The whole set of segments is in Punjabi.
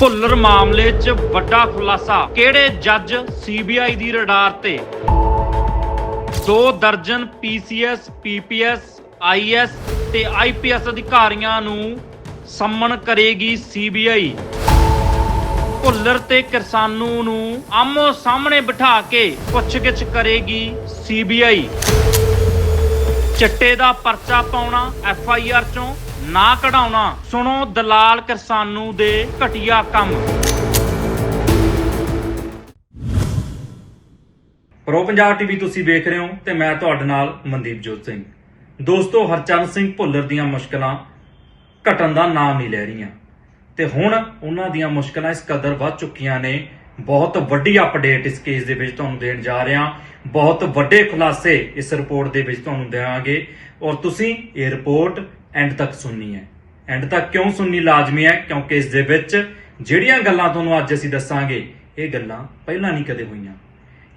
ਭੁੱਲਰ ਮਾਮਲੇ 'ਚ ਵੱਡਾ ਖੁਲਾਸਾ। ਕਿਹੜੇ ਜੱਜ ਸੀਬੀਆਈ ਦੀ ਰਡਾਰ ਤੇ? ਦੋ ਦਰਜਨ ਪੀਸੀਐਸ, ਪੀਪੀਐਸ, ਆਈਐਸ ਤੇ ਆਈਪੀਐਸ ਅਧਿਕਾਰੀਆਂ ਨੂੰ ਸੰਮਨ ਕਰੇਗੀ ਸੀਬੀਆਈ। ਭੁੱਲਰ ਤੇ ਕਿਸਾਨੂ ਨੂੰ ਆਮੋ ਸਾਹਮਣੇ ਬਿਠਾ ਕੇ ਪੁੱਛਗਿੱਛ ਕਰੇਗੀ ਸੀਬੀਆਈ। ਚਿੱਟੇ ਦਾ ਪਰਚਾ ਪਾਉਣਾ ਐਫ ਆਈ ਆਰ ਚੋਂ ਨਾ ਕਢਾਉਣਾ, ਸੁਣੋ ਦਲਾਲ ਕਿਰਸਾਨੂ ਦੇ ਘਟੀਆ ਕੰਮ। ਪ੍ਰੋ ਪੰਜਾਬ ਟੀਵੀ ਤੁਸੀਂ ਵੇਖ ਰਹੇ ਹੋ ਤੇ ਮੈਂ ਤੁਹਾਡੇ ਨਾਲ ਮਨਦੀਪ ਜੋਤ ਸਿੰਘ। ਦੋਸਤੋ ਹਰਚਰਨ ਸਿੰਘ ਭੁੱਲਰ ਦੀਆਂ ਮੁਸ਼ਕਲਾਂ ਘਟਣ ਦਾ ਨਾਮ ਨਹੀਂ ਲੈ ਰਹੀਆਂ। ਤੇ ਹੁਣ ਉਹਨਾਂ ਦੀਆਂ ਮੁਸ਼ਕਲਾਂ ਇਸ ਕਦਰ ਵੱਧ ਚੁੱਕੀਆਂ ਨੇ। ਬਹੁਤ ਵੱਡੀ ਅਪਡੇਟ ਇਸ ਕੇਸ ਦੇ ਵਿੱਚ ਤੁਹਾਨੂੰ ਦੇਣ ਜਾ ਰਹੇ। ਹਾਂ ਬਹੁਤ ਵੱਡੇ ਖੁਲਾਸੇ ਇਸ ਰਿਪੋਰਟ ਦੇ ਵਿੱਚ ਤੁਹਾਨੂੰ ਦੇਵਾਂਗੇ ਔਰ ਤੁਸੀਂ ਇਹ ਰਿਪੋਰਟ ਐਂਡ ਤੱਕ ਸੁਣਨੀ ਹੈ। ਐਂਡ ਤੱਕ ਕਿਉਂ ਸੁਣਨੀ ਲਾਜ਼ਮੀ ਹੈ? ਕਿਉਂਕਿ ਇਸ ਦੇ ਵਿੱਚ ਜਿਹੜੀਆਂ ਗੱਲਾਂ ਤੁਹਾਨੂੰ ਅੱਜ ਅਸੀਂ ਦੱਸਾਂਗੇ, ਇਹ ਗੱਲਾਂ ਪਹਿਲਾਂ ਨਹੀਂ ਕਦੇ ਹੋਈਆਂ।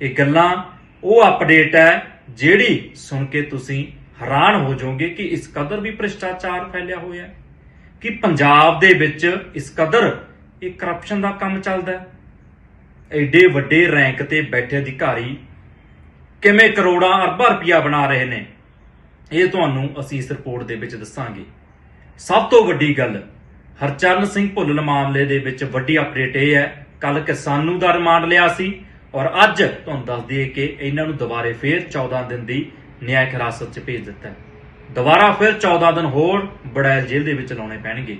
ਇਹ ਗੱਲਾਂ ਉਹ ਅਪਡੇਟ ਹੈ ਜਿਹੜੀ ਸੁਣ ਕੇ ਤੁਸੀਂ ਹੈਰਾਨ ਹੋ ਜਾਓਗੇ ਕਿ ਇਸ ਕਦਰ ਵੀ ਭ੍ਰਿਸ਼ਟਾਚਾਰ ਫੈਲਿਆ ਹੋਇਆ ਹੈ। ਕਿ ਪੰਜਾਬ ਦੇ ਵਿੱਚ ਇਸ ਕਦਰ, ਇਹ ਕਰਪਸ਼ਨ ਦਾ ਕੰਮ ਚੱਲਦਾ ਹੈ। ਐਡੇ ਵੱਡੇ ਰੈਂਕ ਤੇ ਬੈਠੇ ਅਧਿਕਾਰੀ ਕਿਵੇਂ ਕਰੋੜਾਂ ਅਰਬਾਂ ਰੁਪਇਆ ਬਣਾ ਰਹੇ ਨੇ? ਇਹ ਤੁਹਾਨੂੰ ਅਸੀਂ ਇਸ ਰਿਪੋਰਟ ਦੇ ਵਿੱਚ ਦੱਸਾਂਗੇ। ਸਭ ਤੋਂ ਵੱਡੀ ਗੱਲ, ਹਰਚਰਨ ਸਿੰਘ ਭੁੱਲਰ ਮਾਮਲੇ ਦੇ ਵਿੱਚ ਵੱਡੀ ਅਪਡੇਟ ਇਹ ਹੈ ਕੱਲ ਕਿਸਾਨੂ ਦਾ ਰਿਮਾਂਡ ਲਿਆ ਸੀ ਔਰ ਅੱਜ ਤੁਹਾਨੂੰ ਦੱਸ ਦਈਏ ਕਿ ਇਹਨਾਂ ਨੂੰ ਦੁਬਾਰੇ ਫੇਰ 14 ਦਿਨ ਦੀ ਨਿਆਇਕ ਹਿਰਾਸਤ 'ਚ ਭੇਜ ਦਿੱਤਾ ਹੈ। ਦੁਬਾਰਾ ਫਿਰ 14 ਦਿਨ ਹੋਰ ਬੜੈਲ ਜੇਲ੍ਹ ਦੇ ਵਿੱਚ ਲਾਉਣੇ ਪੈਣਗੇ।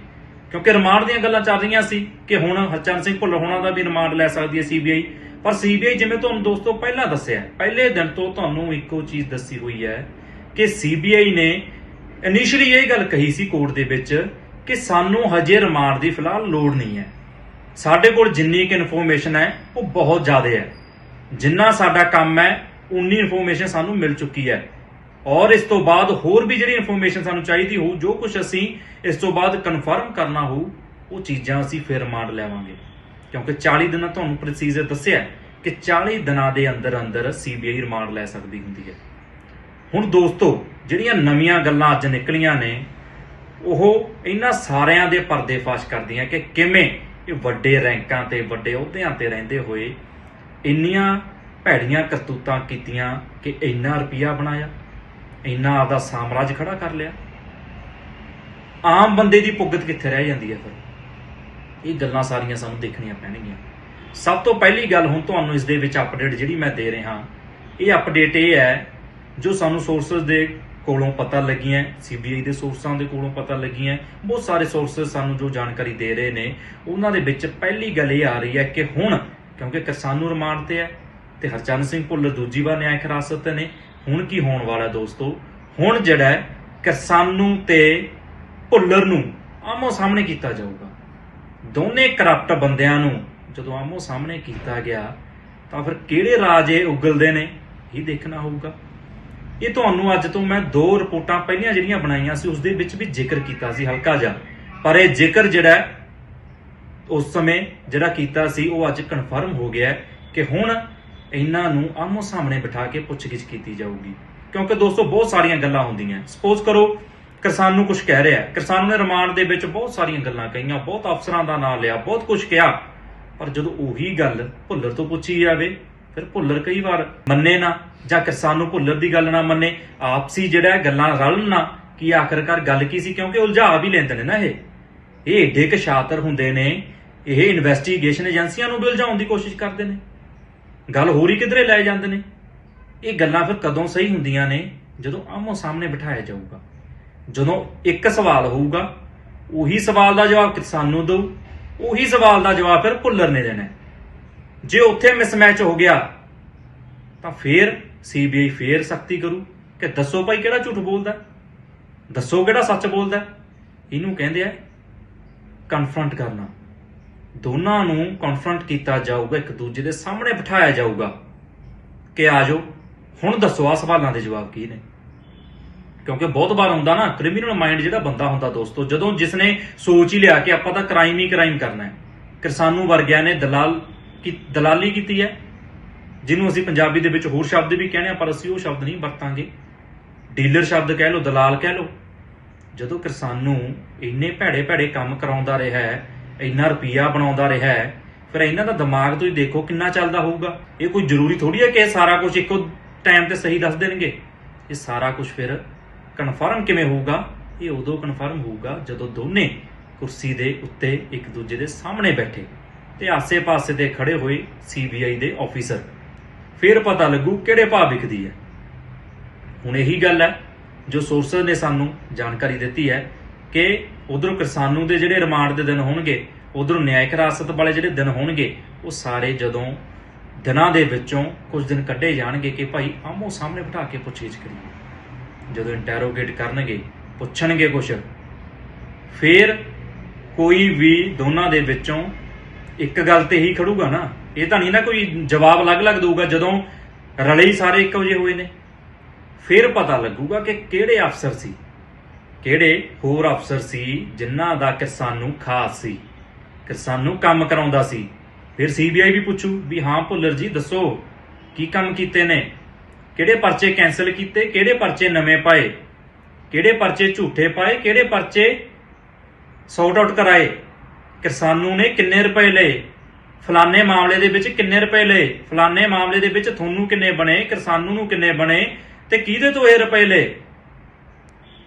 ਕਿਉਂਕਿ ਰਿਮਾਂਡ ਦੀਆਂ ਗੱਲਾਂ ਚੱਲ ਰਹੀਆਂ ਸੀ ਕਿ ਹੁਣ ਹਰਚਰਨ ਸਿੰਘ ਭੁੱਲਰ ਹੋਣਾ ਦਾ ਵੀ ਰਿਮਾਂਡ ਲੈ ਸਕਦੀ ਹੈ ਸੀਬੀਆਈ। ਪਰ ਸੀਬੀਆਈ ਜਿਵੇਂ ਤੁਹਾਨੂੰ ਦੋਸਤੋ ਪਹਿਲਾਂ ਦੱਸਿਆ, ਪਹਿਲੇ ਦਿਨ ਤੋਂ ਤੁਹਾਨੂੰ ਇੱਕੋ ਚੀਜ਼ ਦੱਸੀ ਹੋਈ ਹੈ ਕਿ ਸੀਬੀਆਈ ਨੇ ਇਨੀਸ਼ੀਅਲੀ ਇਹ ਗੱਲ ਕਹੀ ਸੀ ਕੋਰਟ ਦੇ ਵਿੱਚ ਕਿ ਸਾਨੂੰ ਹਜੇ ਰਿਮਾਂਡ ਦੀ ਫਿਲਹਾਲ ਲੋੜ ਨਹੀਂ ਹੈ। ਸਾਡੇ ਕੋਲ ਜਿੰਨੀ ਕਿ ਇਨਫੋਰਮੇਸ਼ਨ ਹੈ, ਉਹ ਬਹੁਤ ਜ਼ਿਆਦਾ ਹੈ। ਜਿੰਨਾ ਸਾਡਾ ਕੰਮ ਹੈ, ਉਨੀ ਇਨਫੋਰਮੇਸ਼ਨ ਸਾਨੂੰ ਮਿਲ ਚੁੱਕੀ ਹੈ। ਔਰ ਇਸ ਤੋਂ ਬਾਅਦ ਹੋਰ ਵੀ ਜਿਹੜੀ ਇਨਫੋਰਮੇਸ਼ਨ ਸਾਨੂੰ ਚਾਹੀਦੀ ਹੋਊ, ਜੋ ਕੁਝ ਅਸੀਂ ਇਸ ਤੋਂ ਬਾਅਦ ਕਨਫਰਮ ਕਰਨਾ ਹੋਊ, ਉਹ ਚੀਜ਼ਾਂ ਅਸੀਂ ਫਿਰ ਰਿਮਾਂਡ ਲੈਵਾਂਗੇ। ਕਿਉਂਕਿ 40 ਦਿਨਾਂ ਤੁਹਾਨੂੰ ਪ੍ਰੋਸੀਜਰ ਦੱਸਿਆ ਕਿ 40 ਦਿਨਾਂ ਦੇ ਅੰਦਰ ਅੰਦਰ ਸੀਬੀਆਈ ਰਿਮਾਂਡ ਲੈ ਸਕਦੀ ਹੁੰਦੀ ਹੈ। ਹੁਣ ਦੋਸਤੋ, ਜਿਹੜੀਆਂ ਨਵੀਆਂ ਗੱਲਾਂ ਅੱਜ ਨਿਕਲੀਆਂ ਨੇ, ਉਹ ਇਹਨਾਂ ਸਾਰਿਆਂ ਦੇ ਪਰਦੇ ਫਾਸ਼ ਕਰਦੀਆਂ ਕਿ ਕਿਵੇਂ ਇਹ ਵੱਡੇ ਰੈਂਕਾਂ ਤੇ, ਵੱਡੇ ਅਹੁਦਿਆਂ ਤੇ ਰਹਿੰਦੇ ਹੋਏ ਇੰਨੀਆਂ ਭੈੜੀਆਂ ਕਰਤੂਤਾਂ ਕੀਤੀਆਂ ਕਿ ਇੰਨਾ ਰੁਪਿਆ ਬਣਾਇਆ, ਇੰਨਾ ਆਪਦਾ ਸਾਮਰਾਜ ਖੜਾ ਕਰ ਲਿਆ। ਆਮ ਬੰਦੇ ਦੀ ਪੁੱਗਤ ਕਿੱਥੇ ਰਹਿ ਜਾਂਦੀ ਹੈ ਫਿਰ? ਇਹ ਗੱਲਾਂ ਸਾਰੀਆਂ ਸਾਨੂੰ ਦੇਖਣੀਆਂ ਪੈਣਗੀਆਂ। ਸਭ ਤੋਂ ਪਹਿਲੀ ਗੱਲ ਹੁਣ ਤੁਹਾਨੂੰ ਇਸ ਦੇ ਵਿੱਚ ਅਪਡੇਟ ਜਿਹੜੀ ਮੈਂ ਦੇ ਰਿਹਾ, ਇਹ ਅਪਡੇਟ ਇਹ ਹੈ ਜੋ ਸਾਨੂੰ ਸੋਰਸਸ ਦੇ ਕੋਲੋਂ ਪਤਾ ਲੱਗੀਆਂ ਸੀਬੀਆਈ ਦੇ ਸੋਰਸਾਂ ਦੇ ਕੋਲੋਂ ਪਤਾ ਲੱਗੀਆਂ ਬਹੁਤ ਸਾਰੇ ਸੋਰਸਸ ਸਾਨੂੰ ਜੋ ਜਾਣਕਾਰੀ ਦੇ ਰਹੇ ਨੇ ਉਹਨਾਂ ਦੇ ਵਿੱਚ ਪਹਿਲੀ ਗੱਲ ਇਹ ਆ ਰਹੀ ਹੈ ਕਿ ਹੁਣ ਕਿਉਂਕਿ ਕਿਸਾਨੂ ਰਿਮਾਂਡ ਤੇ ਹੈ ਤੇ ਹਰਚਰਨ ਸਿੰਘ ਭੁੱਲਰ ਦੂਜੀ ਵਾਰ ਨਿਆਇਕ ਹਿਰਾਸਤ ਤੇ ਨੇ ਹੁਣ ਕੀ ਹੋਣ ਵਾਲਾ ਦੋਸਤੋ? ਹੁਣ ਜਿਹੜਾ ਹੈ, ਕਿਸਾਨੂ ਤੇ ਭੁੱਲਰ ਨੂੰ ਆਮੋ ਸਾਹਮਣੇ ਕੀਤਾ ਜਾਊਗਾ। ਦੋਨੇ ਕਰਪਟ ਬੰਦਿਆਂ ਨੂੰ ਜਦੋਂ ਆਮੋ ਸਾਹਮਣੇ ਕੀਤਾ ਗਿਆ ਤਾਂ ਫਿਰ ਕਿਹੜੇ ਰਾਜ ਉਗਲਦੇ ਨੇ ਇਹ ਦੇਖਣਾ ਹੋਊਗਾ। ਇਹ ਤੁਹਾਨੂੰ ਅੱਜ ਤੋਂ ਮੈਂ ਦੋ ਰਿਪੋਰਟਾਂ ਪਹਿਲੀਆਂ ਜਿਹੜੀਆਂ ਬਣਾਈਆਂ ਸੀ ਉਸ ਦੇ ਵਿੱਚ ਵੀ ਜ਼ਿਕਰ ਕੀਤਾ ਸੀ, ਹਲਕਾ ਜਿਹਾ। ਪਰ ਇਹ ਜ਼ਿਕਰ ਜਿਹੜਾ ਉਸ ਸਮੇਂ ਜਿਹੜਾ ਕੀਤਾ ਸੀ, ਉਹ ਅੱਜ ਕਨਫਰਮ ਹੋ ਗਿਆ ਕਿ ਹੁਣ ਇਹਨਾਂ ਨੂੰ ਆਮੋ ਸਾਹਮਣੇ ਬਿਠਾ ਕੇ ਪੁੱਛਗਿੱਛ ਕੀਤੀ ਜਾਊਗੀ। ਕਿਉਂਕਿ ਦੋਸਤੋ, ਬਹੁਤ ਸਾਰੀਆਂ ਗੱਲਾਂ ਹੁੰਦੀਆਂ ਸਪੋਜ਼ ਕਰੋ, ਕਿਸਾਨ ਨੂੰ ਕੁਝ ਕਹਿ ਰਿਹਾ ਕਿਸਾਨ ਨੇ ਰਿਮਾਂਡ ਦੇ ਵਿੱਚ ਬਹੁਤ ਸਾਰੀਆਂ ਗੱਲਾਂ ਕਹੀਆਂ, ਬਹੁਤ ਅਫਸਰਾਂ ਦਾ ਨਾਮ ਲਿਆ, ਬਹੁਤ ਕੁਝ ਕਿਹਾ। ਪਰ ਜਦੋਂ ਉਹੀ ਗੱਲ ਭੁੱਲਰ ਤੋਂ ਪੁੱਛੀ ਜਾਵੇ ਫਿਰ ਭੁੱਲਰ ਕਈ ਵਾਰ ਮੰਨੇ ਨਾ, ਜਾਂ ਕਿਸਾਨ ਨੂੰ ਭੁੱਲਰ ਦੀ ਗੱਲ ਨਾ ਮੰਨੇ। ਆਪਸੀ ਜਿਹੜਾ ਗੱਲਾਂ ਰਲਣ ਨਾ, ਕੀ ਆਖਰਕਾਰ ਗੱਲ ਕੀ ਸੀ? ਕਿਉਂਕਿ ਉਲਝਾ ਵੀ ਲੈਂਦੇ ਨੇ ਨਾ ਇਹ। ਇਹ ਏਡੇ ਕੁ ਸ਼ਾਤਰ ਹੁੰਦੇ ਨੇ, ਇਹ ਇਨਵੈਸਟੀਗੇਸ਼ਨ ਏਜੰਸੀਆਂ ਨੂੰ ਵੀ ਉਲਝਾਉਣ ਦੀ ਕੋਸ਼ਿਸ਼ ਕਰਦੇ ਨੇ। ਗੱਲ ਹੋਰ ਹੀ ਕਿਧਰੇ ਲੈ ਜਾਂਦੇ ਨੇ। ਇਹ ਗੱਲਾਂ ਫਿਰ ਕਦੋਂ ਸਹੀ ਹੁੰਦੀਆਂ ਨੇ? ਜਦੋਂ ਆਮੋ ਸਾਹਮਣੇ ਬਿਠਾਇਆ ਜਾਊਗਾ। ਜਦੋਂ ਇੱਕ ਸਵਾਲ ਹੋਊਗਾ, ਉਹੀ ਸਵਾਲ ਦਾ ਜਵਾਬ ਕਿਸਾਨ ਨੂੰ ਦਊ, ਉਹੀ ਸਵਾਲ ਦਾ ਜਵਾਬ ਫਿਰ ਭੁੱਲਰ ਨੇ ਦੇਣਾ। ਜੇ ਉੱਥੇ ਮਿਸਮੈਚ ਹੋ ਗਿਆ, ਤਾਂ ਫੇਰ ਸੀਬੀਆਈ ਫੇਰ ਸਖਤੀ ਕਰੂ। ਕਿ ਦੱਸੋ ਭਾਈ ਕਿਹੜਾ ਝੂਠ ਬੋਲਦਾ ਦੱਸੋ ਕਿਹੜਾ ਸੱਚ ਬੋਲਦਾ ਇਹਨੂੰ ਕਹਿੰਦੇ ਆ ਕਨਫਰੰਟ ਕਰਨਾ। ਦੋਨਾਂ ਨੂੰ ਕਨਫਰੰਟ ਕੀਤਾ ਜਾਊਗਾ, ਇੱਕ ਦੂਜੇ ਦੇ ਸਾਹਮਣੇ ਬਿਠਾਇਆ ਜਾਊਗਾ ਕਿ ਆਜੋ ਹੁਣ ਦੱਸੋ ਆ ਸਵਾਲਾਂ ਦੇ ਜਵਾਬ ਕੀ ਨੇ। ਕਿਉਂਕਿ ਬਹੁਤ ਵਾਰ ਹੁੰਦਾ ਨਾ ਕ੍ਰਿਮੀਨਲ ਮਾਈਂਡ ਜਿਹੜਾ ਬੰਦਾ ਹੁੰਦਾ ਦੋਸਤੋ, ਜਦੋਂ ਜਿਸਨੇ ਸੋਚ ਹੀ ਲਿਆ ਕਿ ਆਪਾਂ ਤਾਂ ਕ੍ਰਾਈਮ ਹੀ ਕ੍ਰਾਈਮ ਕਰਨਾ ਹੈ ਕਿਰਸਾਨੂ ਵਰਗਿਆਂ ਨੇ ਦਲਾਲ ਕੀ ਦਲਾਲੀ ਕੀਤੀ ਹੈ, ਜਿਹਨੂੰ ਅਸੀਂ ਪੰਜਾਬੀ ਦੇ ਵਿੱਚ ਹੋਰ ਸ਼ਬਦ ਵੀ ਕਹਿੰਦੇ ਆ ਪਰ ਅਸੀਂ ਉਹ ਸ਼ਬਦ ਨਹੀਂ ਵਰਤਾਂਗੇ। ਡੀਲਰ ਸ਼ਬਦ ਕਹਿ ਲਓ, ਦਲਾਲ ਕਹਿ ਲਓ। ਜਦੋਂ ਕਿਸਾਨ ਨੂੰ ਇੰਨੇ ਭੈੜੇ ਭੈੜੇ ਕੰਮ ਕਰਾਉਂਦਾ ਰਿਹਾ ਹੈ, ਇੰਨਾ ਰੁਪਈਆ ਬਣਾਉਂਦਾ ਰਿਹਾ ਹੈ, ਫਿਰ ਇਹਨਾਂ ਦਾ ਦਿਮਾਗ ਤੁਸੀਂ ਦੇਖੋ ਕਿੰਨਾ ਚੱਲਦਾ ਹੋਊਗਾ। ਇਹ ਕੋਈ ਜ਼ਰੂਰੀ ਥੋੜੀ ਹੈ ਕਿ ਇਹ ਸਾਰਾ ਕੁਝ ਇੱਕੋ ਟਾਈਮ ਤੇ ਸਹੀ ਦੱਸ ਦੇਣਗੇ? ਇਹ ਸਾਰਾ ਕੁਝ ਫਿਰ ਕਨਫਰਮ ਕਿਵੇਂ ਹੋਊਗਾ? ਇਹ ਉਦੋਂ ਕਨਫਰਮ ਹੋਊਗਾ ਜਦੋਂ ਦੋਨੇ ਕੁਰਸੀ ਦੇ ਉੱਤੇ ਇੱਕ ਦੂਜੇ ਦੇ ਸਾਹਮਣੇ ਬੈਠੇ। ਤੇ ਆਸੇ-ਪਾਸੇ ਤੇ ਖੜੇ ਹੋਏ ਸੀਬੀਆਈ ਦੇ ਆਫੀਸਰ ਫਿਰ ਪਤਾ ਲੱਗੂ ਕਿਹੜੇ ਭਾਅ ਵਿਕਦੀ ਹੈ। ਹੁਣ ਇਹੀ ਗੱਲ ਹੈ, ਜੋ ਸੋਰਸਸ ਨੇ ਸਾਨੂੰ ਜਾਣਕਾਰੀ ਦਿੱਤੀ ਹੈ ਕਿ ਉਧਰੋਂ ਕਿਸਾਨੂ ਦੇ ਜਿਹੜੇ ਰਿਮਾਂਡ ਦੇ ਦਿਨ ਹੋਣਗੇ, ਉਧਰੋਂ ਨਿਆਇਕ ਹਿਰਾਸਤ ਵਾਲੇ ਜਿਹੜੇ ਦਿਨ ਹੋਣਗੇ, ਉਹ ਸਾਰੇ ਜਦੋਂ ਦਿਨਾਂ ਦੇ ਵਿੱਚੋਂ ਕੁਝ ਦਿਨ ਕੱਢੇ ਜਾਣਗੇ ਕਿ ਭਾਈ ਆਮੋ ਸਾਹਮਣੇ ਬਿਠਾ ਕੇ ਪੁੱਛਗਿੱਛ ਕਰੀਏ। ਜਦੋਂ ਇੰਟਰੋਗੇਟ ਕਰਨਗੇ, ਪੁੱਛਣਗੇ ਕੁਝ ਫਿਰ ਕੋਈ ਵੀ ਦੋਨਾਂ ਦੇ ਵਿੱਚੋਂ ਇੱਕ ਗੱਲ ਤੇ ਹੀ ਖੜੂਗਾ ਨਾ। ਇਹ ਤਾਂ ਨਹੀਂ ਨਾ ਕੋਈ ਜਵਾਬ ਅਲੱਗ-ਅਲੱਗ ਦਊਗਾ, ਜਦੋਂ ਰਲੇ ਹੀ ਸਾਰੇ ਇੱਕ ਵਜੇ ਹੋਏ ਨੇ। ਫਿਰ ਪਤਾ ਲੱਗੂਗਾ ਕਿ ਕਿਹੜੇ ਅਫਸਰ ਸੀ, ਕਿਹੜੇ ਹੋਰ ਅਫਸਰ ਸੀ ਜਿਨ੍ਹਾਂ ਦਾ ਕਿਸਾਨੂੰ ਖਾਸ ਸੀ, ਕਿਸਾਨੂੰ ਕੰਮ ਕਰਾਉਂਦਾ ਸੀ। ਫਿਰ ਸੀਬੀਆਈ ਵੀ ਪੁੱਛੂ ਵੀ, ਹਾਂ ਭੁੱਲਰ ਜੀ, ਦੱਸੋ, ਕੀ ਕੰਮ ਕੀਤੇ ਨੇ? ਕਿਹੜੇ ਪਰਚੇ ਕੈਨਸਲ ਕੀਤੇ, ਕਿਹੜੇ ਪਰਚੇ ਨਵੇਂ ਪਾਏ? ਕਿਹੜੇ ਪਰਚੇ ਝੂਠੇ ਪਾਏ, ਕਿਹੜੇ ਪਰਚੇ ਸੌਟ ਆਊਟ ਕਰਾਏ? ਕਿਸਾਨੂ ਨੇ ਕਿੰਨੇ ਰੁਪਏ ਲਏ? ਫਲਾਣੇ ਮਾਮਲੇ ਦੇ ਵਿੱਚ ਕਿੰਨੇ ਰੁਪਏ ਲਏ? ਫਲਾਣੇ ਮਾਮਲੇ ਦੇ ਵਿੱਚ ਤੁਹਾਨੂੰ ਕਿੰਨੇ ਬਣੇ? ਕਿਸਾਨੂ ਨੂੰ ਕਿੰਨੇ ਬਣੇ? ਤੇ ਕਿਹਦੇ ਤੋਂ ਇਹ ਰੁਪਏ ਲਏ?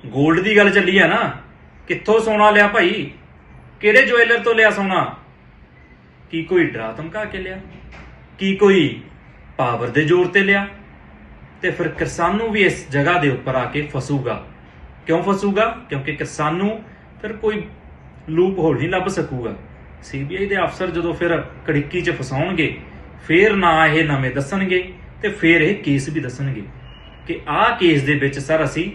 골ਡ ਦੀ ਗੱਲ ਚੱਲੀ ਆ ਨਾ। ਕਿੱਥੋਂ ਸੋਨਾ ਲਿਆ ਭਾਈ? ਕਿਹੜੇ ਜੁਐਲਰ ਤੋਂ ਲਿਆ ਸੋਨਾ? ਕੀ ਕੋਈ ਡਰਾ ਧਮਕਾ ਕੇ ਲਿਆ? ਕੀ ਕੋਈ ਪਾਵਰ ਦੇ ਜ਼ੋਰ ਤੇ ਲਿਆ? ਤੇ ਫਿਰ ਕਿਸਾਨੂ ਵੀ ਇਸ ਜਗ੍ਹਾ ਦੇ ਉੱਪਰ ਆ ਕੇ ਫਸੂਗਾ। ਕਿਉਂ ਫਸੂਗਾ? ਕਿਉਂਕਿ ਕਿਸਾਨੂ ਫਿਰ ਕੋਈ ਲੂਪ ਹੋਲ ਨਹੀਂ ਲੱਭ ਸਕੂਗਾ। ਸੀਬੀਆਈ ਦੇ ਅਫਸਰ ਜਦੋਂ ਫਿਰ ਕੜਿੱਕੀ 'ਚ ਫਸਾਉਣਗੇ, ਫਿਰ ਨਾ ਇਹ ਨਵੇਂ ਦੱਸਣਗੇ ਤੇ ਫਿਰ ਇਹ ਕੇਸ ਵੀ ਦੱਸਣਗੇ ਕਿ ਆਹ ਕੇਸ ਦੇ ਵਿੱਚ ਸਰ ਅਸੀਂ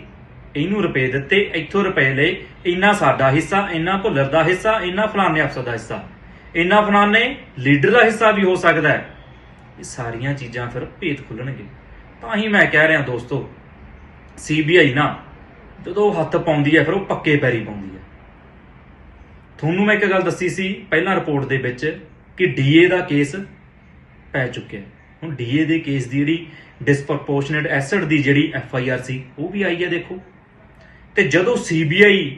ਇਹਨੂੰ ਰੁਪਏ ਦਿੱਤੇ, ਇੱਥੋਂ ਰੁਪਏ ਲਏ, ਇੰਨਾ ਸਾਡਾ ਹਿੱਸਾ, ਇੰਨਾ ਭੁੱਲਰ ਦਾ ਹਿੱਸਾ, ਇੰਨਾ ਫਲਾਣੇ ਅਫਸਰ ਦਾ ਹਿੱਸਾ, ਇੰਨਾ ਫਲਾਣੇ ਲੀਡਰ ਦਾ ਹਿੱਸਾ ਵੀ ਹੋ ਸਕਦਾ ਹੈ। ਇਹ ਸਾਰੀਆਂ ਚੀਜ਼ਾਂ ਫਿਰ ਭੇਤ ਖੁੱਲਣਗੇ। ਤਾਂ ਹੀ ਮੈਂ ਕਹਿ ਰਿਹਾ ਦੋਸਤੋ ਸੀਬੀਆਈ ਨਾ ਜਦੋਂ ਉਹ ਹੱਥ ਪਾਉਂਦੀ ਹੈ ਫਿਰ ਉਹ ਪੱਕੇ ਪੈਰੀ ਪਾਉਂਦੀ ਹੈ। ਤੁਹਾਨੂੰ ਮੈਂ ਇੱਕ ਗੱਲ ਦੱਸੀ ਸੀ ਪਹਿਲਾਂ ਰਿਪੋਰਟ ਦੇ ਵਿੱਚ ਕਿ ਡੀਏ ਦਾ ਕੇਸ ਪੈ ਚੁੱਕਿਆ ਹੈ। ਹੁਣ ਡੀਏ ਦੇ ਕੇਸ ਦੀ ਜਿਹੜੀ ਡਿਸਪਰਪੋਰਸ਼ਨੇਟ ਐਸਿਡ ਦੀ ਜਿਹੜੀ ਐਫ ਆਈ ਆਰ ਸੀ, ਉਹ ਵੀ ਆਈ ਹੈ ਦੇਖੋ ਤੇ ਜਦੋਂ ਸੀਬੀਆਈ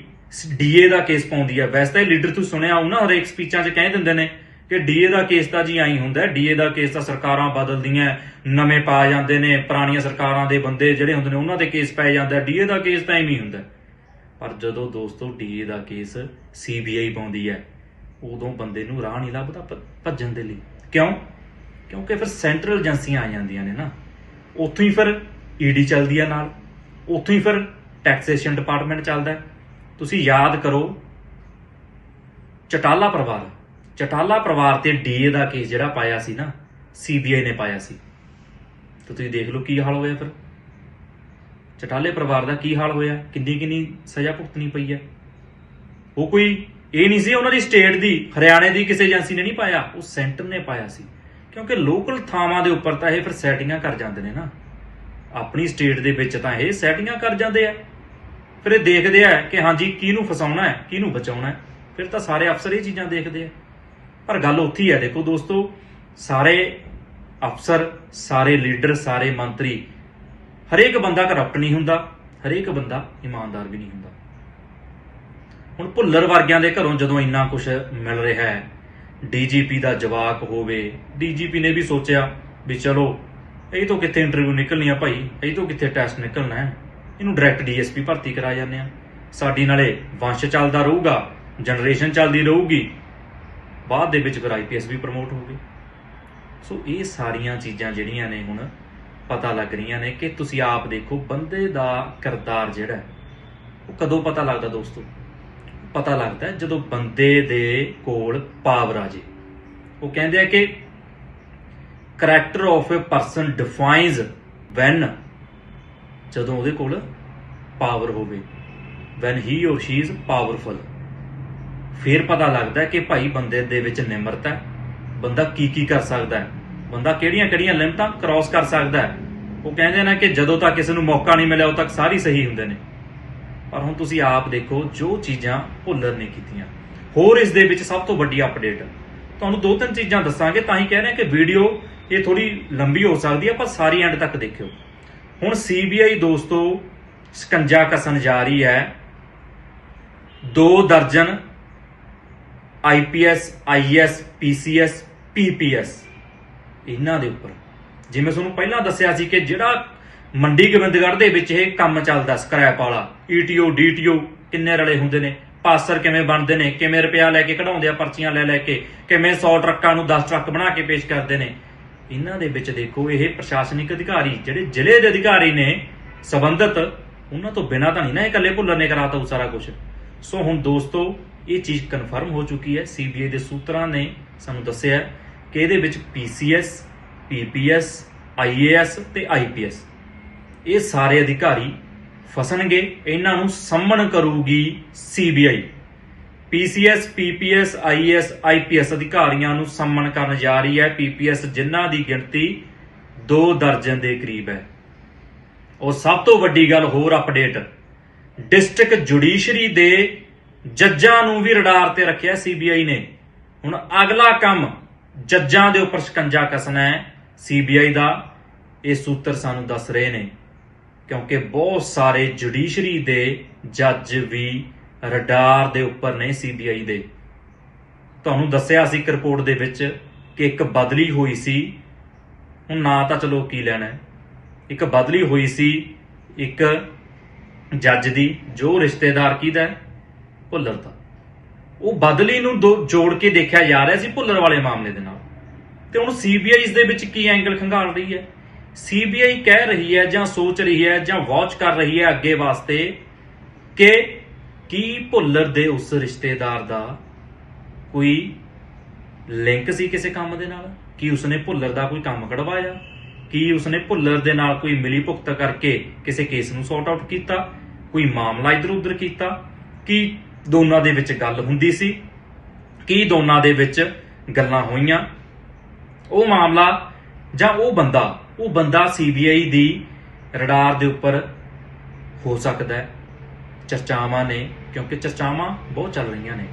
ਡੀਏ ਦਾ ਕੇਸ ਪਾਉਂਦੀ ਹੈ, ਵੈਸੇ ਤਾਂ ਇਹ ਲੀਡਰ ਤੁਸੀਂ ਸੁਣਿਆ ਹੋਊ ਨਾ, ਹਰੇਕ ਸਪੀਚਾਂ 'ਚ ਕਹਿ ਦਿੰਦੇ ਨੇ ਕਿ ਡੀਏ ਦਾ ਕੇਸ ਤਾਂ ਜੀ ਆਈ ਹੁੰਦਾ ਡੀਏ ਦਾ ਕੇਸ ਤਾਂ ਸਰਕਾਰਾਂ ਬਦਲਦੀਆਂ ਨਵੇਂ ਪਾ ਜਾਂਦੇ ਨੇ, ਪੁਰਾਣੀਆਂ ਸਰਕਾਰਾਂ ਦੇ ਬੰਦੇ ਜਿਹੜੇ ਹੁੰਦੇ ਨੇ, ਉਹਨਾਂ ਦੇ ਕੇਸ ਪੈ ਜਾਂਦਾ ਡੀਏ ਦਾ ਕੇਸ ਤਾਂ ਐਵੇਂ ਹੀ ਹੁੰਦਾ ਪਰ ਜਦੋਂ ਦੋਸਤੋ ਡੀਏ ਦਾ ਕੇਸ ਸੀਬੀਆਈ ਪਾਉਂਦੀ ਹੈ, ਉਦੋਂ ਬੰਦੇ ਨੂੰ ਰਾਹ ਨਹੀਂ ਲੱਭਦਾ ਭੱਜਣ ਦੇ ਲਈ। ਕਿਉਂ? ਕਿਉਂਕਿ ਫਿਰ ਸੈਂਟਰਲ ਏਜੰਸੀਆਂ ਆ ਜਾਂਦੀਆਂ ਨੇ ਨਾ। ਉੱਥੋਂ ਹੀ ਫਿਰ ਈਡੀ ਚੱਲਦੀ ਆ ਨਾਲ। ਉੱਥੋਂ ਹੀ ਫਿਰ ਟੈਕਸੇਸ਼ਨ ਡਿਪਾਰਟਮੈਂਟ ਚੱਲਦਾ ਤੁਸੀਂ ਯਾਦ ਕਰੋ, ਚਟਾਲਾ ਪਰਿਵਾਰ। ਚਟਾਲਾ ਪਰਿਵਾਰ ਤੇ ਡੀਏ ਦਾ ਕੇਸ ਜਿਹੜਾ ਪਾਇਆ ਸੀ ਨਾ ਸੀਬੀਆਈ ਨੇ ਪਾਇਆ ਸੀ। ਤੇ ਤੁਸੀਂ ਦੇਖ ਲਓ ਕੀ ਹਾਲ ਹੋਇਆ ਫਿਰ। ਚਟਾਲੇ ਪਰਿਵਾਰ ਦਾ ਕੀ ਹਾਲ ਹੋਇਆ? ਕਿੰਨੀ ਕਿੰਨੀ ਸਜ਼ਾ ਭੁਗਤਣੀ ਪਈ ਹੈ? ਉਹ ਕੋਈ ਇਹ ਨਹੀਂ ਸੀ ਉਹਨਾਂ ਦੀ ਸਟੇਟ ਦੀ, ਹਰਿਆਣੇ ਦੀ ਕਿਸੇ ਏਜੰਸੀ ਨੇ ਨਹੀਂ ਪਾਇਆ। ਉਹ ਸੈਂਟਰ ਨੇ ਪਾਇਆ ਸੀ। ਕਿਉਂਕਿ ਲੋਕਲ ਥਾਵਾਂ ਦੇ ਉੱਪਰ ਤਾਂ ਇਹ ਫਿਰ ਸੈਟਿੰਗਾਂ ਕਰ ਜਾਂਦੇ ਨੇ ਨਾ। ਆਪਣੀ ਸਟੇਟ ਦੇ ਵਿੱਚ ਤਾਂ ਇਹ ਸੈਟਿੰਗਾਂ ਕਰ ਜਾਂਦੇ ਆ। ਫਿਰ ਇਹ ਦੇਖਦੇ ਆ ਕਿ ਹਾਂਜੀ, ਕਿਹਨੂੰ ਫਸਾਉਣਾ ਹੈ, ਕਿਹਨੂੰ ਬਚਾਉਣਾ ਹੈ। ਫਿਰ ਤਾਂ ਸਾਰੇ ਅਫਸਰ ਇਹ ਚੀਜ਼ਾਂ ਦੇਖਦੇ ਆ। ਪਰ ਗੱਲ ਉੱਥੇ ਹੀ ਹੈ ਦੇਖੋ ਦੋਸਤੋ, ਸਾਰੇ ਅਫਸਰ, ਸਾਰੇ ਲੀਡਰ ਸਾਰੇ ਮੰਤਰੀ ਹਰੇਕ ਬੰਦਾ ਕਰਪਟ ਨਹੀਂ ਹੁੰਦਾ, ਹਰੇਕ ਬੰਦਾ ਇਮਾਨਦਾਰ ਵੀ ਨਹੀਂ ਹੁੰਦਾ। ਹੁਣ ਭੁੱਲਰ ਵਰਗਿਆਂ ਦੇ ਘਰੋਂ ਜਦੋਂ ਇੰਨਾ ਕੁਝ ਮਿਲ ਰਿਹਾ ਹੈ, ਡੀਜੀਪੀ ਦਾ ਜਵਾਕ ਹੋਵੇ, ਡੀਜੀਪੀ ਨੇ ਵੀ ਸੋਚਿਆ ਵੀ ਚਲੋ, ਇਹ ਤੋਂ ਕਿੱਥੇ ਇੰਟਰਵਿਊ ਨਿਕਲਣੀ ਆ ਭਾਈ, ਇਹ ਤੋਂ ਕਿੱਥੇ ਟੈਸਟ ਨਿਕਲਣਾ ਹੈ? ਇਹਨੂੰ ਡਾਇਰੈਕਟ ਡੀਐਸਪੀ ਭਰਤੀ ਕਰਾ ਜਾਂਦੇ ਆ ਸਾਡੀ ਨਾਲੇ ਵੰਸ਼ ਚੱਲਦਾ ਰਹੂਗਾ ਜਨਰੇਸ਼ਨ ਚੱਲਦੀ ਰਹੂਗੀ, ਬਾਅਦ ਦੇ ਵਿੱਚ ਫਿਰ ਆਈਪੀਐਸ ਵੀ ਪ੍ਰਮੋਟ ਹੋਊਗੀ। ਸੋ ਇਹ ਸਾਰੀਆਂ ਚੀਜ਼ਾਂ ਜਿਹੜੀਆਂ ਨੇ ਹੁਣ ਪਤਾ ਲੱਗ ਰਹੀਆਂ ਨੇ ਕਿ ਤੁਸੀਂ ਆਪ ਦੇਖੋ ਬੰਦੇ ਦਾ ਕਿਰਦਾਰ ਜਿਹੜਾ ਉਹ ਕਦੋਂ ਪਤਾ ਲੱਗਦਾ ਦੋਸਤੋ? ਪਤਾ ਲੱਗਦਾ ਜਦੋਂ ਬੰਦੇ ਦੇ ਕੋਲ ਪਾਵਰ ਆ ਜੇ। ਉਹ ਕਹਿੰਦੇ ਆ ਕਿ character of a person defines when ਜਦੋਂ ਉਹਦੇ ਕੋਲ ਪਾਵਰ ਹੋਵੇ when he or she is powerful ਫਿਰ ਪਤਾ ਲੱਗਦਾ ਕਿ ਭਾਈ ਬੰਦੇ ਦੇ ਵਿੱਚ ਨਿਮਰਤਾ ਹੈ, ਬੰਦਾ ਕੀ ਕੀ ਕਰ ਸਕਦਾ ਹੈ। ਬੰਦਾ ਕਿਹੜੀਆਂ ਕਿਹੜੀਆਂ ਲਿਮਟਾਂ ਕ੍ਰਾਸ ਕਰ ਸਕਦਾ ਹੈ? ਉਹ ਕਹਿੰਦੇ ਨੇ ਕਿ ਜਦੋਂ ਤੱਕ ਕਿਸੇ ਨੂੰ ਮੌਕਾ ਨਹੀਂ ਮਿਲਿਆ, ਉਦੋਂ ਤੱਕ ਸਾਰੀ ਸਹੀ ਹੁੰਦੇ ਨੇ। ਪਰ ਹੁਣ ਤੁਸੀਂ ਆਪ ਦੇਖੋ, ਜੋ ਚੀਜ਼ਾਂ ਭੁੱਲਰ ਨੇ ਕੀਤੀਆਂ। ਹੋਰ ਇਸ ਦੇ ਵਿੱਚ ਸਭ ਤੋਂ ਵੱਡੀ ਅਪਡੇਟ ਤੁਹਾਨੂੰ ਦੋ ਤਿੰਨ ਚੀਜ਼ਾਂ ਦੱਸਾਂਗੇ, ਤਾਂ ਹੀ ਕਹਿ ਰਹੇ ਕਿ ਵੀਡੀਓ ਇਹ ਥੋੜੀ ਲੰਬੀ ਹੋ ਸਕਦੀ ਹੈ, ਪਰ ਸਾਰੀ ਐਂਡ ਤੱਕ ਦੇਖਿਓ। ਹੁਣ ਸੀਬੀਆਈ ਦੋਸਤੋ, ਸਕੰਜਾ ਕਸਣ ਜਾ ਰਹੀ ਹੈ। ਦੋ ਦਰਜਨ ਆਈਪੀਐਸ ਆਈਐਸ ਪੀਸੀਐਸ ਪੀਪੀਐਸ ਇਹਨਾਂ ਦੇ ਉੱਪਰ। ਜਿਵੇਂ ਤੁਹਾਨੂੰ ਪਹਿਲਾਂ ਦੱਸਿਆ ਸੀ ਕਿ ਜਿਹੜਾ ਮੰਡੀ ਗੋਬਿੰਦਗੜ੍ਹ ਦੇ ਵਿੱਚ ਇਹ ਕੰਮ ਚੱਲਦਾ ਸਕ੍ਰੈਪ ਵਾਲਾ ਈਟੀਓ ਡੀਟੀਓ ਕਿੰਨੇ ਰਲੇ ਹੁੰਦੇ ਨੇ? ਪਾਸਰ ਕਿਵੇਂ ਬਣਦੇ ਨੇ? ਕਿਵੇਂ ਰੁਪਿਆ ਲੈ ਕੇ ਕਢਾਉਂਦੇ ਆ, ਪਰਚੀਆਂ ਲੈ ਲੈ ਕੇ? ਕਿਵੇਂ 100 ਟਰੱਕਾਂ ਨੂੰ 10 ਟਰੱਕ ਬਣਾ ਕੇ ਪੇਸ਼ ਕਰਦੇ ਨੇ? ਇਹਨਾਂ ਦੇ ਵਿੱਚ ਦੇਖੋ, ਇਹ ਪ੍ਰਸ਼ਾਸਨਿਕ ਅਧਿਕਾਰੀ, ਜਿਹੜੇ ਜ਼ਿਲ੍ਹੇ ਦੇ ਅਧਿਕਾਰੀ ਨੇ, ਸਬੰਧਤ, ਉਹਨਾਂ ਤੋਂ ਬਿਨਾਂ ਤਾਂ ਨਹੀਂ ਨਾ ਇਹ ਇਕੱਲੇ ਭੁੱਲਰ ਨੇ ਕਰਾਤਾ ਉਹ ਸਾਰਾ ਕੁਝ ਸੋ ਹੁਣ ਦੋਸਤੋ, ਇਹ ਚੀਜ਼ ਕਨਫਰਮ ਹੋ ਚੁੱਕੀ ਹੈ ਸੀਬੀਆਈ ਦੇ ਸੂਤਰਾਂ ਨੇ ਸਾਨੂੰ ਦੱਸਿਆ ਕਿ ਇਹਦੇ ਵਿੱਚ ਪੀਸੀਐਸ ਪੀਪੀਐਸ ਆਈਏਐਸ ਤੇ ਆਈਪੀਐਸ ਇਹ ਸਾਰੇ ਅਧਿਕਾਰੀ ਫਸਣਗੇ, ਇਹਨਾਂ ਨੂੰ ਸੰਮਣ ਕਰੂਗੀ CBI PCS PPS IAS IPS ਅਧਿਕਾਰੀਆਂ ਨੂੰ ਸੰਮਣ ਕਰਨ ਜਾ ਰਹੀ ਹੈ। ਪੀਪੀਐਸ ਜਿਨ੍ਹਾਂ ਦੀ ਗਿਣਤੀ 2 ਦਰਜਨ ਦੇ ਕਰੀਬ ਹੈ। ਔਰ ਸਭ ਤੋਂ ਵੱਡੀ ਗੱਲ ਹੋਰ ਅਪਡੇਟ, ਡਿਸਟ੍ਰਿਕਟ ਜੁਡੀਸ਼ਰੀ ਦੇ ਜੱਜਾਂ ਨੂੰ ਵੀ ਰਡਾਰ ਤੇ ਰੱਖਿਆ ਸੀਬੀਆਈ ਨੇ। ਹੁਣ ਅਗਲਾ ਕੰਮ ਜੱਜਾਂ ਦੇ ਉੱਪਰ ਸ਼ਿਕੰਜਾ ਕੱਸਣਾ ਹੈ ਸੀਬੀਆਈ ਦਾ, ਇਹ ਸੂਤਰ ਸਾਨੂੰ ਦੱਸ ਰਹੇ ਨੇ। ਕਿਉਂਕਿ ਬਹੁਤ ਸਾਰੇ ਜੁਡੀਸ਼ਰੀ ਦੇ ਜੱਜ ਵੀ ਰਡਾਰ ਦੇ ਉੱਪਰ ਨੇ ਸੀਬੀਆਈ ਦੇ। ਤੁਹਾਨੂੰ ਦੱਸਿਆ ਸੀ ਇੱਕ ਰਿਪੋਰਟ ਦੇ ਵਿੱਚ ਕਿ ਇੱਕ ਬਦਲੀ ਹੋਈ ਸੀ। ਹੁਣ ਨਾ ਤਾਂ ਚਲੋ ਕੀ ਲੈਣਾ ਇੱਕ ਬਦਲੀ ਹੋਈ ਸੀ ਇੱਕ ਜੱਜ ਦੀ, ਜੋ ਰਿਸ਼ਤੇਦਾਰ ਕਿਹਦਾ ਭੁੱਲਰ ਦਾ। ਉਹ ਬਦਲੀ ਨੂੰ ਦੋ- ਜੋੜ ਕੇ ਦੇਖਿਆ ਜਾ ਰਿਹਾ ਸੀ ਭੁੱਲਰ ਵਾਲੇ ਮਾਮਲੇ ਦੇ ਨਾਲ। ਤੇ ਹੁਣ ਸੀਬੀਆਈ ਇਸ ਦੇ ਵਿੱਚ ਕੀ ਐਂਗਲ ਖੰਗਾਲ ਰਹੀ ਹੈ? ਸੀਬੀਆਈ ਕਹਿ ਰਹੀ ਹੈ ਜਾਂ ਸੋਚ ਰਹੀ ਹੈ ਜਾਂ ਵਾਚ ਕਰ ਰਹੀ ਹੈ ਅੱਗੇ ਵਾਸਤੇ ਕਿ ਕੀ ਭੁੱਲਰ ਦੇ ਉਸ ਰਿਸ਼ਤੇਦਾਰ ਦਾ ਕੋਈ ਲਿੰਕ ਸੀ ਕਿਸੇ ਕੰਮ ਦੇ ਨਾਲ? ਕੀ ਉਸਨੇ ਭੁੱਲਰ ਦਾ ਕੋਈ ਕੰਮ ਕਢਵਾਇਆ? ਕੀ ਉਸਨੇ ਭੁੱਲਰ ਦੇ ਨਾਲ ਕੋਈ ਮਿਲੀ ਭੁਗਤ ਕਰਕੇ ਕਿਸੇ ਕੇਸ ਨੂੰ ਸੌਟ ਆਊਟ ਕੀਤਾ? ਕੋਈ ਮਾਮਲਾ ਇਧਰ ਉਧਰ ਕੀਤਾ? ਕੀ ਦੋਨਾਂ ਦੇ ਵਿੱਚ ਗੱਲ ਹੁੰਦੀ ਸੀ। ਕੀ ਦੋਨਾਂ ਦੇ ਵਿੱਚ ਗੱਲਾਂ ਹੋਈਆਂ? ਉਹ ਮਾਮਲਾ ਜਾਂ ਉਹ ਬੰਦਾ? ਉਹ ਬੰਦਾ ਸੀਬੀਆਈ ਦੀ ਰਡਾਰ ਦੇ ਉੱਪਰ ਹੋ ਸਕਦਾ ਹੈ। ਚਰਚਾਵਾਂ ਨੇ, ਕਿਉਂਕਿ ਚਰਚਾਵਾਂ ਬਹੁਤ ਚੱਲ ਰਹੀਆਂ ਨੇ।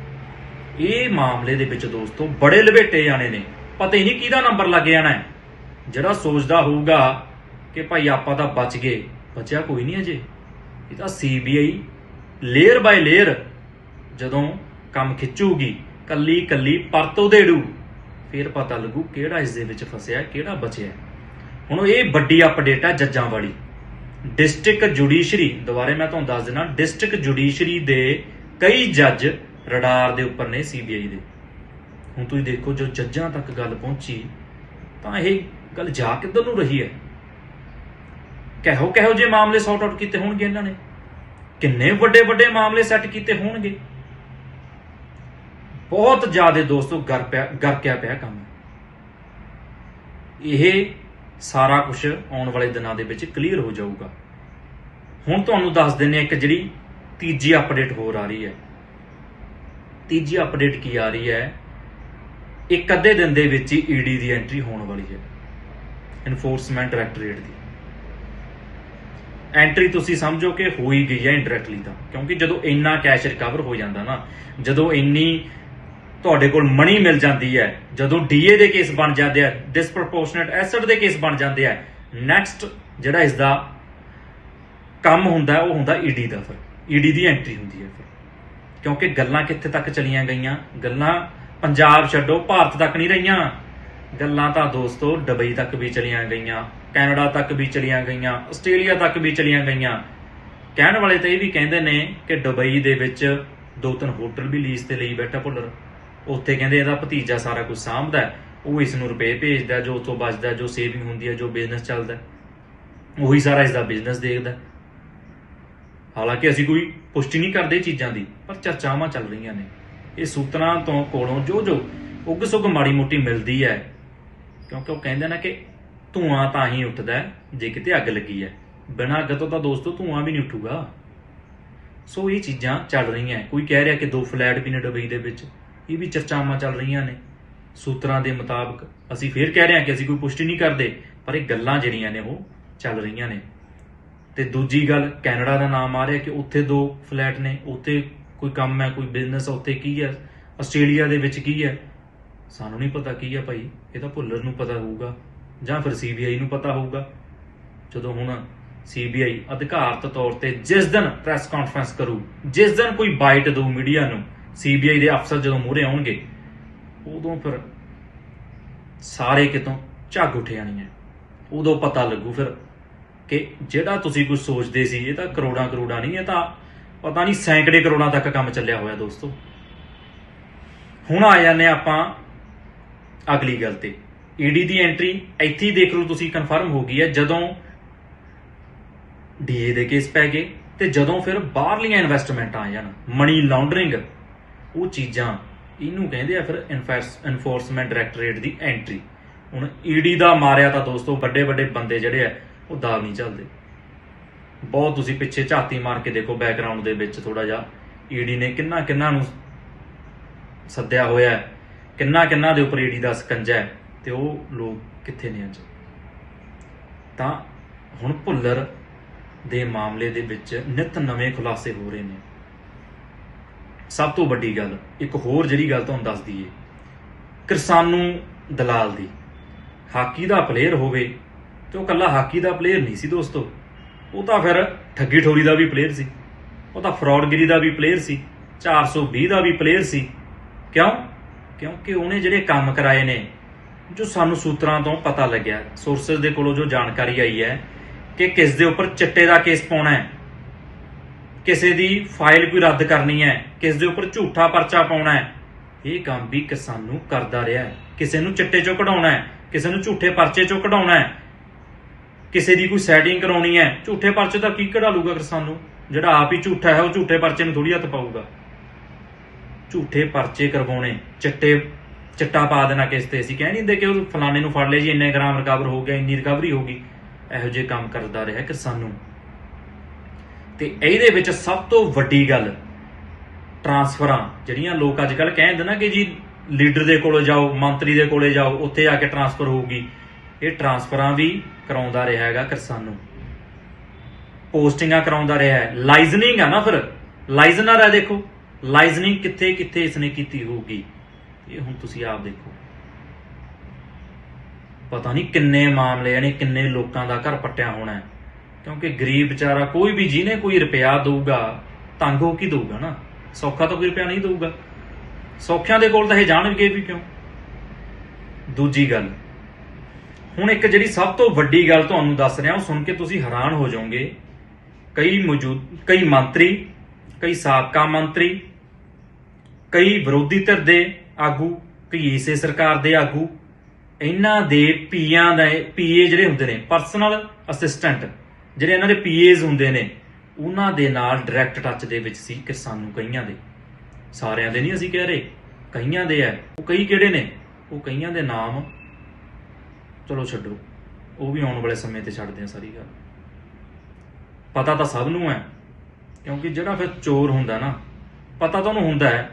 ਇਹ ਮਾਮਲੇ ਦੇ ਵਿੱਚ ਦੋਸਤੋ ਬੜੇ ਲਵੇਟੇ ਜਾਣੇ ਨੇ। ਪਤਾ ਹੀ ਨਹੀਂ ਕਿਹਦਾ ਨੰਬਰ ਲੱਗ ਜਾਣਾ ਹੈ। ਜਿਹੜਾ ਸੋਚਦਾ ਹੋਊਗਾ ਕਿ ਭਾਈ ਆਪਾਂ ਤਾਂ ਬਚ ਗਏ, ਬਚਿਆ ਕੋਈ ਨਹੀਂ ਅਜੇ। ਇਹ ਤਾਂ ਸੀਬੀਆਈ ਲੇਅਰ ਬਾਈ ਲੇਅਰ ਜਦੋਂ ਕੰਮ ਖਿੱਚੂਗੀ, ਕੱਲੀ ਕੱਲੀ ਪਰਤੋ ਦੇੜੂ ਫਿਰ ਪਤਾ ਲੱਗੂ ਕਿਹੜਾ ਇਸ ਦੇ ਵਿੱਚ ਫਸਿਆ, ਕਿਹੜਾ ਬਚਿਆ। ਹੁਣ ਇਹ ਵੱਡੀ ਅਪਡੇਟ ਹੈ ਜੱਜਾਂ ਵਾਲੀ। ਡਿਸਟ੍ਰਿਕਟ ਜੁਡੀਸ਼ਰੀ ਦੁਬਾਰੇ ਮੈਂ ਤੁਹਾਨੂੰ ਦੱਸ ਦਿੰਦਾ ਡਿਸਟ੍ਰਿਕਟ ਜੁਡੀਸ਼ਰੀ ਦੇ ਕਈ ਜੱਜ ਰਡਾਰ ਦੇ ਉੱਪਰ ਨੇ ਸੀਬੀਆਈ ਦੇ। ਹੁਣ ਤੁਸੀਂ ਦੇਖੋ, ਜੋ ਜੱਜਾਂ ਤੱਕ ਗੱਲ ਪਹੁੰਚੀ, ਤਾਂ ਇਹ ਗੱਲ ਜਾ ਕਿੱਧਰ ਨੂੰ ਰਹੀ ਹੈ? ਕਹੋ ਕਹੋ ਜੇ ਮਾਮਲੇ ਸੌਟ ਆਊਟ ਕੀਤੇ ਹੋਣਗੇ ਇਹਨਾਂ ਨੇ। ਕਿੰਨੇ ਵੱਡੇ ਵੱਡੇ ਮਾਮਲੇ ਸੈੱਟ ਕੀਤੇ ਹੋਣਗੇ? ਬਹੁਤ ਜ਼ਿਆਦਾ ਦੋਸਤੋ ਗਰ ਪਿਆ ਗਰਕਿਆ ਪਿਆ ਕੰਮ। ਇਹ ਸਾਰਾ ਕੁਝ ਆਉਣ ਵਾਲੇ ਦਿਨਾਂ ਦੇ ਵਿੱਚ ਕਲੀਅਰ ਹੋ ਜਾਊਗਾ। ਹੁਣ ਤੁਹਾਨੂੰ ਦੱਸ ਦਿੰਨੇ ਆ ਇੱਕ ਜਿਹੜੀ ਤੀਜੀ ਅਪਡੇਟ ਹੋਰ ਆ ਰਹੀ ਹੈ। ਤੀਜੀ ਅਪਡੇਟ ਕੀ ਆ ਰਹੀ ਹੈ? ਇੱਕ ਅੱਧੇ ਦਿਨ ਦੇ ਵਿੱਚ ਹੀ ਈਡੀ ਦੀ ਐਂਟਰੀ ਹੋਣ ਵਾਲੀ ਹੈ। ਇਨਫੋਰਸਮੈਂਟ ਡਾਇਰੈਕਟੋਰੇਟ ਦੀ। ਐਂਟਰੀ ਤੁਸੀਂ ਸਮਝੋ ਕਿ ਹੋਈ ਗਈ ਹੈ ਇੰਡਾਇਰੈਕਟਲੀ ਤਾਂ। ਕਿਉਂਕਿ ਜਦੋਂ ਇੰਨਾ ਕੈਸ਼ ਰਿਕਵਰ ਹੋ ਜਾਂਦਾ ਨਾ, ਜਦੋਂ ਇੰਨੀ ਤੁਹਾਡੇ ਕੋਲ ਮਣੀ ਮਿਲ ਜਾਂਦੀ ਹੈ। ਜਦੋਂ ਡੀਏ ਦੇ ਕੇਸ ਬਣ ਜਾਂਦੇ ਆ ਡਿਸਪ੍ਰੋਪੋਰਸ਼ਨੇਟ ਐਸੈਟ ਦੇ ਕੇਸ ਬਣ ਜਾਂਦੇ ਆ ਨੈਕਸਟ ਜਿਹੜਾ ਇਸ ਦਾ ਕੰਮ ਹੁੰਦਾ ਉਹ ਹੁੰਦਾ ਈਡੀ ਦਾ ਫਿਰ। ਈਡੀ ਦੀ ਐਂਟਰੀ ਹੁੰਦੀ ਹੈ ਫਿਰ। ਕਿਉਂਕਿ ਗੱਲਾਂ ਕਿੱਥੇ ਤੱਕ ਚਲੀਆਂ ਗਈਆਂ? ਗੱਲਾਂ ਪੰਜਾਬ ਛੱਡੋ, ਭਾਰਤ ਤੱਕ ਨਹੀਂ ਰਹੀਆਂ। ਗੱਲਾਂ ਤਾਂ ਦੋਸਤੋ ਦੁਬਈ ਤੱਕ ਵੀ ਚਲੀਆਂ ਗਈਆਂ, ਕੈਨੇਡਾ ਤੱਕ ਵੀ ਚਲੀਆਂ ਗਈਆਂ, ਆਸਟ੍ਰੇਲੀਆ ਤੱਕ ਵੀ ਚਲੀਆਂ ਗਈਆਂ। ਕਹਿਣ ਵਾਲੇ ਤਾਂ ਇਹ ਵੀ ਕਹਿੰਦੇ ਨੇ ਕਿ ਦੁਬਈ ਦੇ ਵਿੱਚ ਦੋ ਤਿੰਨ ਹੋਟਲ ਵੀ ਲੀਜ਼ ਤੇ ਲਈ ਬੈਠਾ ਭੁੱਲਰ। ਉੱਥੇ ਕਹਿੰਦੇ ਇਹਦਾ ਭਤੀਜਾ ਸਾਰਾ ਕੁਝ ਸਾਂਭਦਾ ਹੈ, ਉਹ ਇਸ ਨੂੰ ਰੁਪਏ ਭੇਜਦਾ ਜੋ ਉਤੋਂ ਬਚਦਾ ਜੋ ਸੇਵਿੰਗ ਹੁੰਦੀ ਹੈ ਜੋ ਬਿਜ਼ਨਸ ਚੱਲਦਾ ਉਹੀ ਸਾਰਾ ਇਸ ਦਾ ਬਿਜ਼ਨਸ ਦੇਖਦਾ ਹਾਲਾਂਕਿ ਅਸੀਂ ਕੋਈ ਪੁਸ਼ਟੀ ਨਹੀਂ ਕਰਦੇ ਚੀਜ਼ਾਂ ਦੀ ਪਰ ਚਰਚਾਵਾਂ ਚੱਲ ਰਹੀਆਂ ਨੇ। ਇਹ ਸੂਤਰਾਂ ਤੋਂ ਕੋਲੋਂ ਜੋ ਜੋ ਉੱਗ ਸੁੱਗ ਮਾੜੀ ਮੋਟੀ ਮਿਲਦੀ ਹੈ ਕਿਉਂਕਿ ਉਹ ਕਹਿੰਦੇ ਨੇ ਕਿ ਧੂਆਂ ਤਾਂ ਹੀ ਉੱਠਦਾ ਜੇ ਕਿਤੇ ਅੱਗ ਲੱਗੀ ਹੈ। ਬਿਨਾਂ ਅੱਗ ਤੋਂ ਤਾਂ ਦੋਸਤੋ ਧੂਆਂ ਵੀ ਨਹੀਂ ਉੱਠੂਗਾ। ਸੋ ਇਹ ਚੀਜ਼ਾਂ ਚੱਲ ਰਹੀਆਂ ਕੋਈ ਕਹਿ ਰਿਹਾ ਕਿ ਦੋ ਫਲੈਟ ਵੀ ਨੇ ਦੁਬਈ ਦੇ ਵਿੱਚ। ਇਹ ਵੀ ਚਰਚਾਵਾਂ ਚੱਲ ਰਹੀਆਂ ਨੇ। ਸੂਤਰਾਂ ਦੇ ਮੁਤਾਬਕ ਅਸੀਂ ਫੇਰ ਕਹਿ ਰਹੇ ਹਾਂ ਕਿ ਅਸੀਂ ਕੋਈ ਪੁਸ਼ਟੀ ਨਹੀਂ ਕਰਦੇ, ਪਰ ਇਹ ਗੱਲਾਂ ਜਿਹੜੀਆਂ ਨੇ ਉਹ ਚੱਲ ਰਹੀਆਂ ਨੇ। ਤੇ ਦੂਜੀ ਗੱਲ, ਕੈਨੇਡਾ ਦਾ ਨਾਮ ਆ ਰਿਹਾ ਕਿ ਉੱਥੇ ਦੋ ਫਲੈਟ ਨੇ, ਉੱਥੇ ਕੋਈ ਕੰਮ ਹੈ, ਕੋਈ ਬਿਜ਼ਨਸ ਉੱਥੇ ਕੀ ਹੈ, ਆਸਟ੍ਰੇਲੀਆ ਦੇ ਵਿੱਚ ਕੀ ਹੈ? ਸਾਨੂੰ ਨਹੀਂ ਪਤਾ ਕੀ ਹੈ ਭਾਈ, ਇਹ ਤਾਂ ਭੁੱਲਰ ਨੂੰ ਪਤਾ ਹੋਊਗਾ, ਜਾਂ ਫਿਰ ਸੀਬੀਆਈ ਨੂੰ ਪਤਾ ਹੋਊਗਾ। ਜਦੋਂ ਹੁਣ ਸੀਬੀਆਈ ਅਧਿਕਾਰਤ ਤੌਰ ਤੇ ਜਿਸ ਦਿਨ ਪ੍ਰੈਸ ਕਾਨਫਰੰਸ ਕਰੂ, ਜਿਸ ਦਿਨ ਕੋਈ ਬਾਈਟ ਦਊ ਮੀਡੀਆ ਨੂੰ ਸੀਬੀਆਈ ਦੇ ਅਫਸਰ ਜਦੋਂ ਮੂਹਰੇ ਆਉਣਗੇ, ਉਦੋਂ ਫਿਰ ਸਾਰੇ ਕਿਤੋਂ ਝੱਗ ਉੱਠ ਜਾਣੀ ਹੈ ਉਦੋਂ ਪਤਾ ਲੱਗੂ ਫਿਰ ਕਿ ਜਿਹੜਾ ਤੁਸੀਂ ਕੁਝ ਸੋਚਦੇ ਸੀ, ਇਹ ਤਾਂ ਕਰੋੜਾਂ ਕਰੋੜਾਂ ਨਹੀਂ, ਇਹ ਤਾਂ ਪਤਾ ਨਹੀਂ ਸੈਂਕੜੇ ਕਰੋੜਾਂ ਤੱਕ ਕੰਮ ਚੱਲਿਆ ਹੋਇਆ ਦੋਸਤੋ। ਹੁਣ ਆ ਜਾਂਦੇ ਹਾਂ ਆਪਾਂ ਅਗਲੀ ਗੱਲ ਤੇ। ਈਡੀ ਦੀ ਐਂਟਰੀ ਇੱਥੇ ਹੀ ਦੇਖ ਲਓ, ਤੁਸੀਂ ਕਨਫਰਮ ਹੋ ਗਈ ਹੈ, ਜਦੋਂ ਡੀਏ ਦੇ ਕੇਸ ਪੈ ਗਏ ਤੇ ਜਦੋਂ ਫਿਰ ਬਾਹਰਲੀਆਂ ਇਨਵੈਸਟਮੈਂਟਾਂ ਆ ਜਾਣ। ਮਨੀ ਲਾਂਡਰਿੰਗ ਉਹ ਚੀਜ਼ਾਂ ਇਹਨੂੰ ਕਹਿੰਦੇ ਆ ਫਿਰ ਇਨਫੋਰਸਮੈਂਟ ਡਾਇਰੈਕਟੋਰੇਟ ਦੀ ਐਂਟਰੀ ਹੁਣ ਈਡੀ ਦਾ ਮਾਰਿਆ ਤਾਂ ਦੋਸਤੋ ਵੱਡੇ ਵੱਡੇ ਬੰਦੇ ਜਿਹੜੇ ਆ, ਉਹ ਦਾਲ ਨਹੀਂ ਚੱਲਦੇ। ਬਹੁਤ ਤੁਸੀਂ ਪਿੱਛੇ ਝਾਤੀ ਮਾਰ ਕੇ ਦੇਖੋ ਬੈਕਗ੍ਰਾਉਂਡ ਦੇ ਵਿੱਚ ਥੋੜਾ ਜਿਹਾ। ਈਡੀ ਨੇ ਕਿੰਨਾ ਕਿੰਨਾ ਨੂੰ ਸੱਦਿਆ ਹੋਇਆ ਹੈ। ਕਿੰਨਾ ਕਿੰਨਾ ਦੇ ਉੱਪਰ ਈਡੀ ਦਾ ਸਕੰਜਾ ਹੈ ਤੇ ਉਹ ਲੋਕ ਕਿੱਥੇ ਨੇ ਅੱਜ? ਤਾਂ ਹੁਣ ਭੁੱਲਰ ਦੇ ਮਾਮਲੇ ਦੇ ਵਿੱਚ ਨਿਤ ਨਵੇਂ ਖੁਲਾਸੇ ਹੋ ਰਹੇ ਨੇ। ਸਭ ਤੋਂ ਵੱਡੀ ਗੱਲ, ਇੱਕ ਹੋਰ ਜਿਹੜੀ ਗੱਲ ਤੁਹਾਨੂੰ ਦੱਸ ਦਈਏ, ਕਿਰਸਾਨੂ ਦਲਾਲ ਦੀ। ਹਾਕੀ ਦਾ ਪਲੇਅਰ ਹੋਵੇ ਤੇ ਉਹ ਕੱਲਾ ਹਾਕੀ ਦਾ ਪਲੇਅਰ ਨਹੀਂ ਸੀ ਦੋਸਤੋ। ਉਹ ਤਾਂ ਫਿਰ ਠੱਗੀ ਠੋਰੀ ਦਾ ਵੀ ਪਲੇਅਰ ਸੀ। ਉਹ ਤਾਂ ਫਰਾਡਗਿਰੀ ਦਾ ਵੀ ਪਲੇਅਰ ਸੀ। 420 ਦਾ ਵੀ ਪਲੇਅਰ ਸੀ। ਕਿਉਂ? ਕਿਉਂਕਿ ਉਹਨੇ ਜਿਹੜੇ ਕੰਮ ਕਰਾਏ ਨੇ, ਜੋ ਸਾਨੂੰ ਸੂਤਰਾਂ ਤੋਂ ਪਤਾ ਲੱਗਿਆ ਸੋਰਸਸ ਦੇ ਕੋਲੋਂ ਜੋ ਜਾਣਕਾਰੀ ਆਈ ਹੈ ਕਿ ਕਿਸ ਦੇ ਉੱਪਰ ਚਿੱਟੇ ਦਾ ਕੇਸ ਪਾਉਣਾ ਹੈ। ਕਿਸੇ ਦੀ ਫਾਈਲ ਕੋਈ ਰੱਦ ਕਰਨੀ ਹੈ, ਕਿਸ ਦੇ ਉੱਪਰ ਝੂਠਾ ਪਰਚਾ ਪਾਉਣਾ ਹੈ, ਇਹ ਕੰਮ ਵੀ ਕਿਸਾਨ ਨੂੰ ਕਰਦਾ ਰਿਹਾ ਹੈ। ਕਿਸੇ ਨੂੰ ਚਿੱਟੇ ਚੋਂ ਕਢਾਉਣਾ ਹੈ, ਕਿਸੇ ਨੂੰ ਝੂਠੇ ਪਰਚੇ ਚੋਂ ਕਢਾਉਣਾ ਹੈ, ਕਿਸੇ ਦੀ ਕੋਈ ਸੈਟਿੰਗ ਕਰਾਉਣੀ ਹੈ, ਝੂਠੇ ਪਰਚੇ ਦਾ ਕੀ ਕਢਾ ਲੂਗਾ ਕਿਸਾਨ? ਨੂੰ ਜਿਹੜਾ ਆਪ ਹੀ ਝੂਠਾ ਹੈ, ਉਹ ਝੂਠੇ ਪਰਚੇ ਨੂੰ ਥੋੜੀ ਹੱਥ ਪਾਊਗਾ। ਝੂਠੇ ਪਰਚੇ ਕਰਵਾਉਣੇ, ਚਿੱਟੇ, ਚਿੱਟਾ ਪਾ ਦੇਣਾ ਕਿਸ ਤੇ? ਅਸੀਂ ਕਹਿ ਨਹੀਂ ਦਿੰਦੇ ਕਿ ਉਹ ਫਲਾਣੇ ਨੂੰ ਫੜ ਲਿਆ ਜੀ, ਇੰਨੇ ਗ੍ਰਾਮ ਰਿਕਵਰ ਹੋ ਗਿਆ, ਇੰਨੀ ਰਿਕਵਰੀ ਹੋ ਗਈ। ਇਹੋ ਜਿਹੇ ਕੰਮ ਕਰਦਾ ਰਿਹਾ ਕਿਸਾਨ। ਨੂੰ ਤੇ ਇਹਦੇ ਵਿੱਚ ਸਭ ਤੋਂ ਵੱਡੀ ਗੱਲ ਟਰਾਂਸਫਰਾਂ, ਜਿਹੜੀਆਂ ਲੋਕ ਅੱਜ ਕੱਲ ਕਹਿੰਦੇ ਨਾ ਕਿ ਜੀ ਲੀਡਰ ਦੇ ਕੋਲੇ ਜਾਓ, ਮੰਤਰੀ ਦੇ ਕੋਲੇ ਜਾਓ, ਉੱਥੇ ਆ ਕੇ ਟਰਾਂਸਫਰ ਹੋਊਗੀ। ਇਹ ਟਰਾਂਸਫਰਾਂ ਵੀ ਕਰਾਉਂਦਾ ਰਿਹਾ ਹੈਗਾ ਕਿਸਾਨ ਪੋਸਟਿੰਗਾਂ ਕਰਾਉਂਦਾ ਰਿਹਾ ਹੈ। ਲਾਈਜ਼ਨਿੰਗ ਆ ਨਾ ਫਿਰ। ਲਾਈਜ਼ਨਰ ਹੈ ਦੇਖੋ। ਲਾਈਜ਼ਨਿੰਗ ਕਿੱਥੇ ਕਿੱਥੇ ਇਸਨੇ ਕੀਤੀ ਹੋਊਗੀ। ਇਹ ਹੁਣ ਤੁਸੀਂ ਆਪ ਦੇਖੋ। ਪਤਾ ਨਹੀਂ ਕਿੰਨੇ ਮਾਮਲੇ, ਯਾਨੀ ਕਿੰਨੇ ਲੋਕਾਂ ਦਾ ਘਰ ਪੱਟਿਆ ਹੋਣਾ ਹੈ। ਕਿਉਂਕਿ ਗਰੀਬ ਵਿਚਾਰਾ ਕੋਈ ਵੀ ਜਿਹਨੇ ਕੋਈ ਰੁਪਿਆ ਦਊਗਾ, ਤੰਗ ਹੋ ਕੀ ਦਊਗਾ ਨਾ। ਸੌਖਾ ਤਾਂ ਕੋਈ ਰੁਪਿਆ ਨਹੀਂ ਦਊਗਾ। ਸੌਖਿਆਂ ਦੇ ਕੋਲ ਤਾਂ ਇਹ ਜਾਣਗੇ ਵੀ ਕਿਉਂ? ਦੂਜੀ ਗੱਲ, ਹੁਣ ਇੱਕ ਜਿਹੜੀ ਸਭ ਤੋਂ ਵੱਡੀ ਗੱਲ ਤੁਹਾਨੂੰ ਦੱਸ ਰਿਹਾ, ਉਹ ਸੁਣ ਕੇ ਤੁਸੀਂ ਹੈਰਾਨ ਹੋ ਜਾਓਗੇ। ਕਈ ਮੌਜੂਦ ਕਈ ਮੰਤਰੀ, ਕਈ ਸਾਬਕਾ ਮੰਤਰੀ, ਕਈ ਵਿਰੋਧੀ ਧਿਰ ਦੇ ਆਗੂ, ਕਈ ਇਸੇ ਸਰਕਾਰ ਦੇ ਆਗੂ, ਇਹਨਾਂ ਦੇ ਪੀਆਂ ਦੇ ਪੀਏ ਜਿਹੜੇ ਹੁੰਦੇ ਨੇ ਪਰਸਨਲ ਅਸਿਸਟੈਂਟ ਜਿਹੜੇ ਇਹਨਾਂ ਦੇ ਪੀਏਜ਼ ਹੁੰਦੇ ਨੇ, ਉਹਨਾਂ ਦੇ ਨਾਲ ਡਾਇਰੈਕਟ ਟੱਚ ਦੇ ਵਿੱਚ ਸੀ ਕਿ ਸਾਨੂੰ ਕਈਆਂ ਦੇ। ਸਾਰਿਆਂ ਦੇ ਨਹੀਂ ਅਸੀਂ ਕਹਿ ਰਹੇ, ਕਈਆਂ ਦੇ ਐ ਉਹ ਕਈ ਕਿਹੜੇ ਨੇ? ਉਹ ਕਈਆਂ ਦੇ ਨਾਮ। ਚਲੋ ਛੱਡੋ, ਉਹ ਵੀ ਆਉਣ ਵਾਲੇ ਸਮੇਂ ਤੇ ਛੱਡਦੇ ਆ ਸਾਰੀ ਗੱਲ। ਪਤਾ ਤਾਂ ਸਭ ਨੂੰ ਹੈ, ਕਿਉਂਕਿ ਜਿਹੜਾ ਫਿਰ ਚੋਰ ਹੁੰਦਾ ਨਾ, ਪਤਾ ਤਾਂ ਉਹਨੂੰ ਹੁੰਦਾ ਹੈ।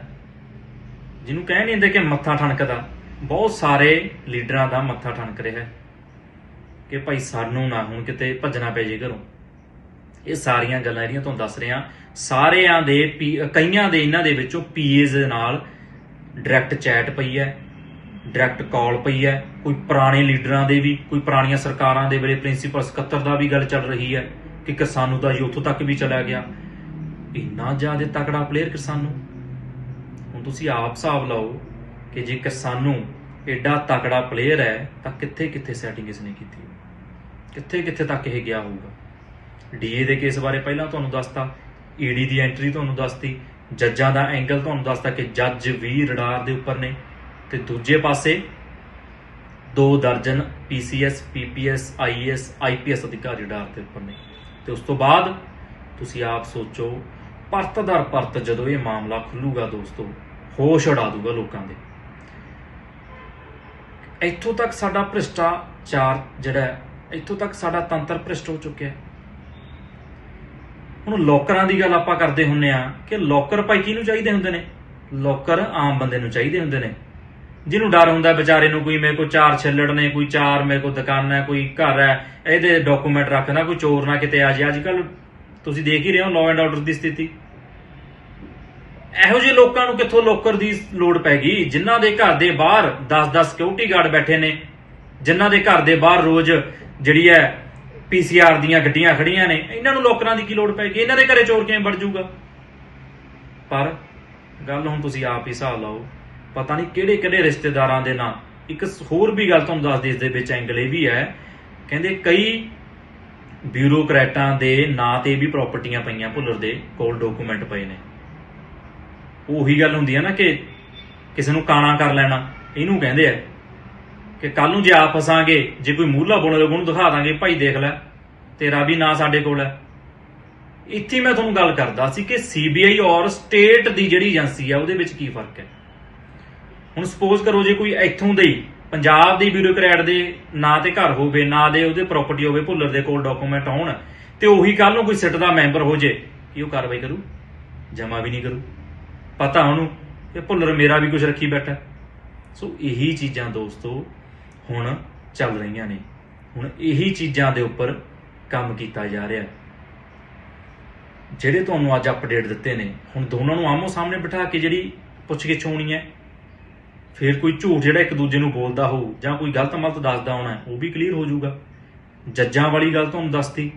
ਜਿਹਨੂੰ ਕਹਿ ਨਹੀਂ ਦਿੰਦੇ ਕਿ ਮੱਥਾ ਠਣਕਦਾ, ਬਹੁਤ ਸਾਰੇ ਲੀਡਰਾਂ ਦਾ ਮੱਥਾ ਠਣਕ ਰਿਹਾ ਹੈ। ਕਿ ਭਾਈ ਸਾਨੂੰ ਨਾ ਹੁਣ ਕਿਤੇ ਭੱਜਣਾ ਪੈ ਜੇ ਘਰੋਂ। ਇਹ ਸਾਰੀਆਂ ਗੱਲਾਂ ਜਿਹੜੀਆਂ ਤੁਹਾਨੂੰ ਦੱਸ ਰਿਹਾ, ਸਾਰਿਆਂ ਦੇ ਕਈਆਂ ਦੇ ਇਹਨਾਂ ਦੇ ਵਿੱਚੋਂ ਪੀਏਜ਼ ਦੇ ਨਾਲ ਡਾਇਰੈਕਟ ਚੈਟ ਪਈ ਹੈ ਡਾਇਰੈਕਟ ਕਾਲ ਪਈ ਹੈ, ਕੋਈ ਪੁਰਾਣੇ ਲੀਡਰਾਂ ਦੇ ਵੀ, ਕੋਈ ਪੁਰਾਣੀਆਂ ਸਰਕਾਰਾਂ ਦੇ ਵੇਲੇ ਪ੍ਰਿੰਸੀਪਲ ਸਕੱਤਰ ਦਾ ਵੀ ਗੱਲ ਚੱਲ ਰਹੀ ਹੈ ਕਿ ਕਿਸਾਨੂ ਦਾ ਯੂਥ ਤੱਕ ਵੀ ਚਲਾ ਗਿਆ। ਇੰਨਾ ਜ਼ਿਆਦਾ ਤਕੜਾ ਪਲੇਅਰ ਕਿਸਾਨੂ ਹੁਣ ਤੁਸੀਂ ਆਪ ਹਿਸਾਬ ਲਾਓ ਕਿ ਜੇ ਕਿਸਾਨੂ ਐਡਾ ਤਕੜਾ ਪਲੇਅਰ ਹੈ, ਤਾਂ ਕਿੱਥੇ ਕਿੱਥੇ ਸੈਟਿੰਗ ਇਸਨੇ ਕੀਤੀ? ਕਿੱਥੇ ਕਿੱਥੇ ਤੱਕ ਇਹ ਗਿਆ ਹੋਊਗਾ? ਡੀਏ ਦੇ ਕੇਸ ਬਾਰੇ ਪਹਿਲਾਂ ਤੁਹਾਨੂੰ ਦੱਸਤਾ ਈਡੀ ਦੀ ਐਂਟਰੀ ਤੁਹਾਨੂੰ ਦੱਸਤੀ, ਜੱਜਾਂ ਦਾ ਐਂਗਲ ਤੁਹਾਨੂੰ ਦੱਸਤਾ ਕਿ ਜੱਜ ਵੀ ਰਡਾਰ ਦੇ ਉੱਪਰ ਨੇ। ਤੇ ਦੂਜੇ ਪਾਸੇ ਦੋ ਦਰਜਨ ਪੀਸੀਐਸ ਪੀਪੀਐਸ ਆਈਐਸ ਆਈਪੀਐਸ ਅਧਿਕਾਰੀ ਰਡਾਰ ਦੇ ਉੱਪਰ ਨੇ। ਤੇ ਉਸ ਤੋਂ ਬਾਅਦ ਤੁਸੀਂ ਆਪ ਸੋਚੋ, ਪਰਤ ਦਰ ਪਰਤ ਜਦੋਂ ਇਹ ਮਾਮਲਾ ਖੁੱਲੂਗਾ ਦੋਸਤੋ, ਹੋਸ਼ ਉਡਾ ਦੂਗਾ ਲੋਕਾਂ ਦੇ। ਇੱਥੋਂ ਤੱਕ ਸਾਡਾ ਭ੍ਰਿਸ਼ਟਾਚਾਰ ਜਿਹੜਾ ਇੱਥੋਂ ਤੱਕ ਸਾਡਾ ਤੰਤਰ ਭ੍ਰਿਸ਼ਟ ਹੋ ਚੁੱਕਿਆ ਹੁਣ ਲੋਕਰਾਂ ਦੀ ਗੱਲ ਆਪਾਂ ਕਰਦੇ ਹੁੰਨੇ ਆ ਕਿ ਲੋਕਰ ਭਾਈ ਕਿਹਨੂੰ ਚਾਹੀਦੇ ਹੁੰਦੇ ਨੇ? ਲੋਕਰ ਆਮ ਬੰਦੇ ਨੂੰ ਚਾਹੀਦੇ ਹੁੰਦੇ ਨੇ। ਜਿਹਨੂੰ ਡਰ ਹੁੰਦਾ ਵਿਚਾਰੇ ਨੂੰ ਕੋਈ ਮੇਰੇ ਕੋਲ ਚਾਰ ਛੱਲੜ ਨੇ, ਕੋਈ ਚਾਰ ਮੇਰੇ ਕੋਲ ਦੁਕਾਨ ਹੈ, ਕੋਈ ਘਰ ਹੈ, ਇਹਦੇ ਡਾਕੂਮੈਂਟ ਰੱਖਣਾ ਕੋਈ ਚੋਰ ਨਾ ਕਿਤੇ ਆ ਜਾਏ ਅੱਜ ਕੱਲ ਤੁਸੀਂ ਦੇਖ ਹੀ ਰਹੇ ਹੋ ਲਾਅ ਐਂਡ ਆਰਡਰ ਦੀ ਸਥਿਤੀ। ਇਹੋ ਜਿਹੇ ਲੋਕਾਂ ਨੂੰ ਕਿੱਥੋਂ ਲੋਕਰ ਦੀ ਲੋੜ ਪੈ ਗਈ? ਜਿਨ੍ਹਾਂ ਦੇ ਘਰ ਦੇ ਬਾਹਰ 10-10 ਸਿਕਿਉਰਿਟੀ ਗਾਰਡ ਬੈਠੇ ਨੇ, ਜਿਨ੍ਹਾਂ ਦੇ ਘਰ ਦੇ ਬਾਹਰ ਰੋਜ਼ ਜਿਹੜੀ ਹੈ ਪੀਸੀਆਰ ਦੀਆਂ ਗੱਡੀਆਂ ਖੜੀਆਂ ਨੇ, ਇਹਨਾਂ ਨੂੰ ਲੋਕਰਾਂ ਦੀ ਕੀ ਲੋੜ ਪੈ ਇਹਨਾਂ ਦੇ ਘਰੇ ਚੋਰ ਕਿਵੇਂ ਵੜ ਜਾਊਗਾ? ਪਰ ਗੱਲ ਹੁਣ ਤੁਸੀਂ ਆਪ ਹੀ ਹਿਸਾਬ ਲਾਓ, ਪਤਾ ਨਹੀਂ ਕਿਹੜੇ ਕਿਹੜੇ ਰਿਸ਼ਤੇਦਾਰਾਂ ਦੇ ਨਾਂ। ਇੱਕ ਹੋਰ ਵੀ ਗੱਲ ਤੁਹਾਨੂੰ ਦੱਸਦੀ, ਇਸ ਦੇ ਵਿੱਚ ਐਂਗਲ ਇਹ ਵੀ ਹੈ, ਕਹਿੰਦੇ ਕਈ ਬਿਊਰੋਕਰੈਟਾਂ ਦੇ ਨਾਂ ਤੇ ਵੀ ਪ੍ਰਾਪਰਟੀਆਂ ਪਈਆਂ ਭੁੱਲਰ ਦੇ ਕੋਲ ਡਾਕੂਮੈਂਟ ਪਏ ਨੇ। ਉਹੀ ਗੱਲ ਹੁੰਦੀ ਹੈ ਨਾ ਕਿ ਕਿਸੇ ਨੂੰ ਕਾਣਾ ਕਰ ਲੈਣਾ, ਇਹਨੂੰ ਕਹਿੰਦੇ ਆ ਕਿ ਕੱਲ ਨੂੰ ਜੇ ਆਪ ਫਸਾਂਗੇ, ਜੇ ਕੋਈ ਮੂਹਲਾ ਬੋਲੇ ਉਹਨੂੰ ਦਿਖਾ ਦਾਂਗੇ, ਭਾਈ ਦੇਖ ਲੈ, ਤੇਰਾ ਵੀ ਨਾਂ ਸਾਡੇ ਕੋਲ ਹੈ। ਇੱਥੇ ਮੈਂ ਤੁਹਾਨੂੰ ਗੱਲ ਕਰਦਾ ਸੀ ਕਿ ਸੀਬੀਆਈ ਔਰ ਸਟੇਟ ਦੀ ਜਿਹੜੀ ਏਜੰਸੀ ਆ, ਉਹਦੇ ਵਿੱਚ ਕੀ ਫ਼ਰਕ ਹੈ? ਹੁਣ ਸਪੋਜ਼ ਕਰੋ ਜੇ ਕੋਈ ਇੱਥੋਂ ਦੇ ਹੀ, ਪੰਜਾਬ ਦੀ ਬਿਊਰੋਕਰੈਟ ਦੇ ਨਾਂ ਤੇ ਘਰ ਹੋਵੇ, ਨਾਂ ਦੇ ਉਹਦੇ ਪ੍ਰਾਪਰਟੀ ਹੋਵੇ, ਭੁੱਲਰ ਦੇ ਕੋਲ ਡਾਕੂਮੈਂਟ ਹੋਣ ਤੇ ਉਹੀ ਕੱਲ ਨੂੰ ਕੋਈ ਸਿੱਟ ਦਾ ਮੈਂਬਰ ਹੋ ਜੇ ਕੀ ਉਹ ਕਾਰਵਾਈ ਕਰੂ? ਜਮਾ ਵੀ ਨਹੀਂ ਕਰੂ? ਪਤਾ ਉਹਨੂੰ ਕਿ ਭੁੱਲਰ ਮੇਰਾ ਵੀ ਕੁਝ ਰੱਖੀ ਬੈਠਾ। ਸੋ ਇਹੀ ਚੀਜ਼ਾਂ ਦੋਸਤੋ ਹੁਣ ਚੱਲ ਰਹੀਆਂ ਨੇ। ਹੁਣ ਇਹੀ ਚੀਜ਼ਾਂ ਦੇ ਉੱਪਰ ਕੰਮ ਕੀਤਾ ਜਾ ਰਿਹਾ। ਜਿਹੜੇ ਤੁਹਾਨੂੰ ਅੱਜ ਅਪਡੇਟ ਦਿੱਤੇ ਨੇ, ਹੁਣ ਦੋਨਾਂ ਨੂੰ ਆਮੋ ਸਾਹਮਣੇ ਬਿਠਾ ਕੇ ਜਿਹੜੀ ਪੁੱਛਗਿੱਛ ਹੋਣੀ ਹੈ, ਫਿਰ ਕੋਈ ਝੂਠ ਜਿਹੜਾ ਇੱਕ ਦੂਜੇ ਨੂੰ ਬੋਲਦਾ ਹੋਊ ਜਾਂ ਕੋਈ ਗਲਤ ਮਲਤ ਦੱਸਦਾ ਹੋਣਾ, ਉਹ ਵੀ ਕਲੀਅਰ ਹੋ ਜਾਊਗਾ। ਜੱਜਾਂ ਵਾਲੀ ਗੱਲ ਤੁਹਾਨੂੰ ਦੱਸਤੀ।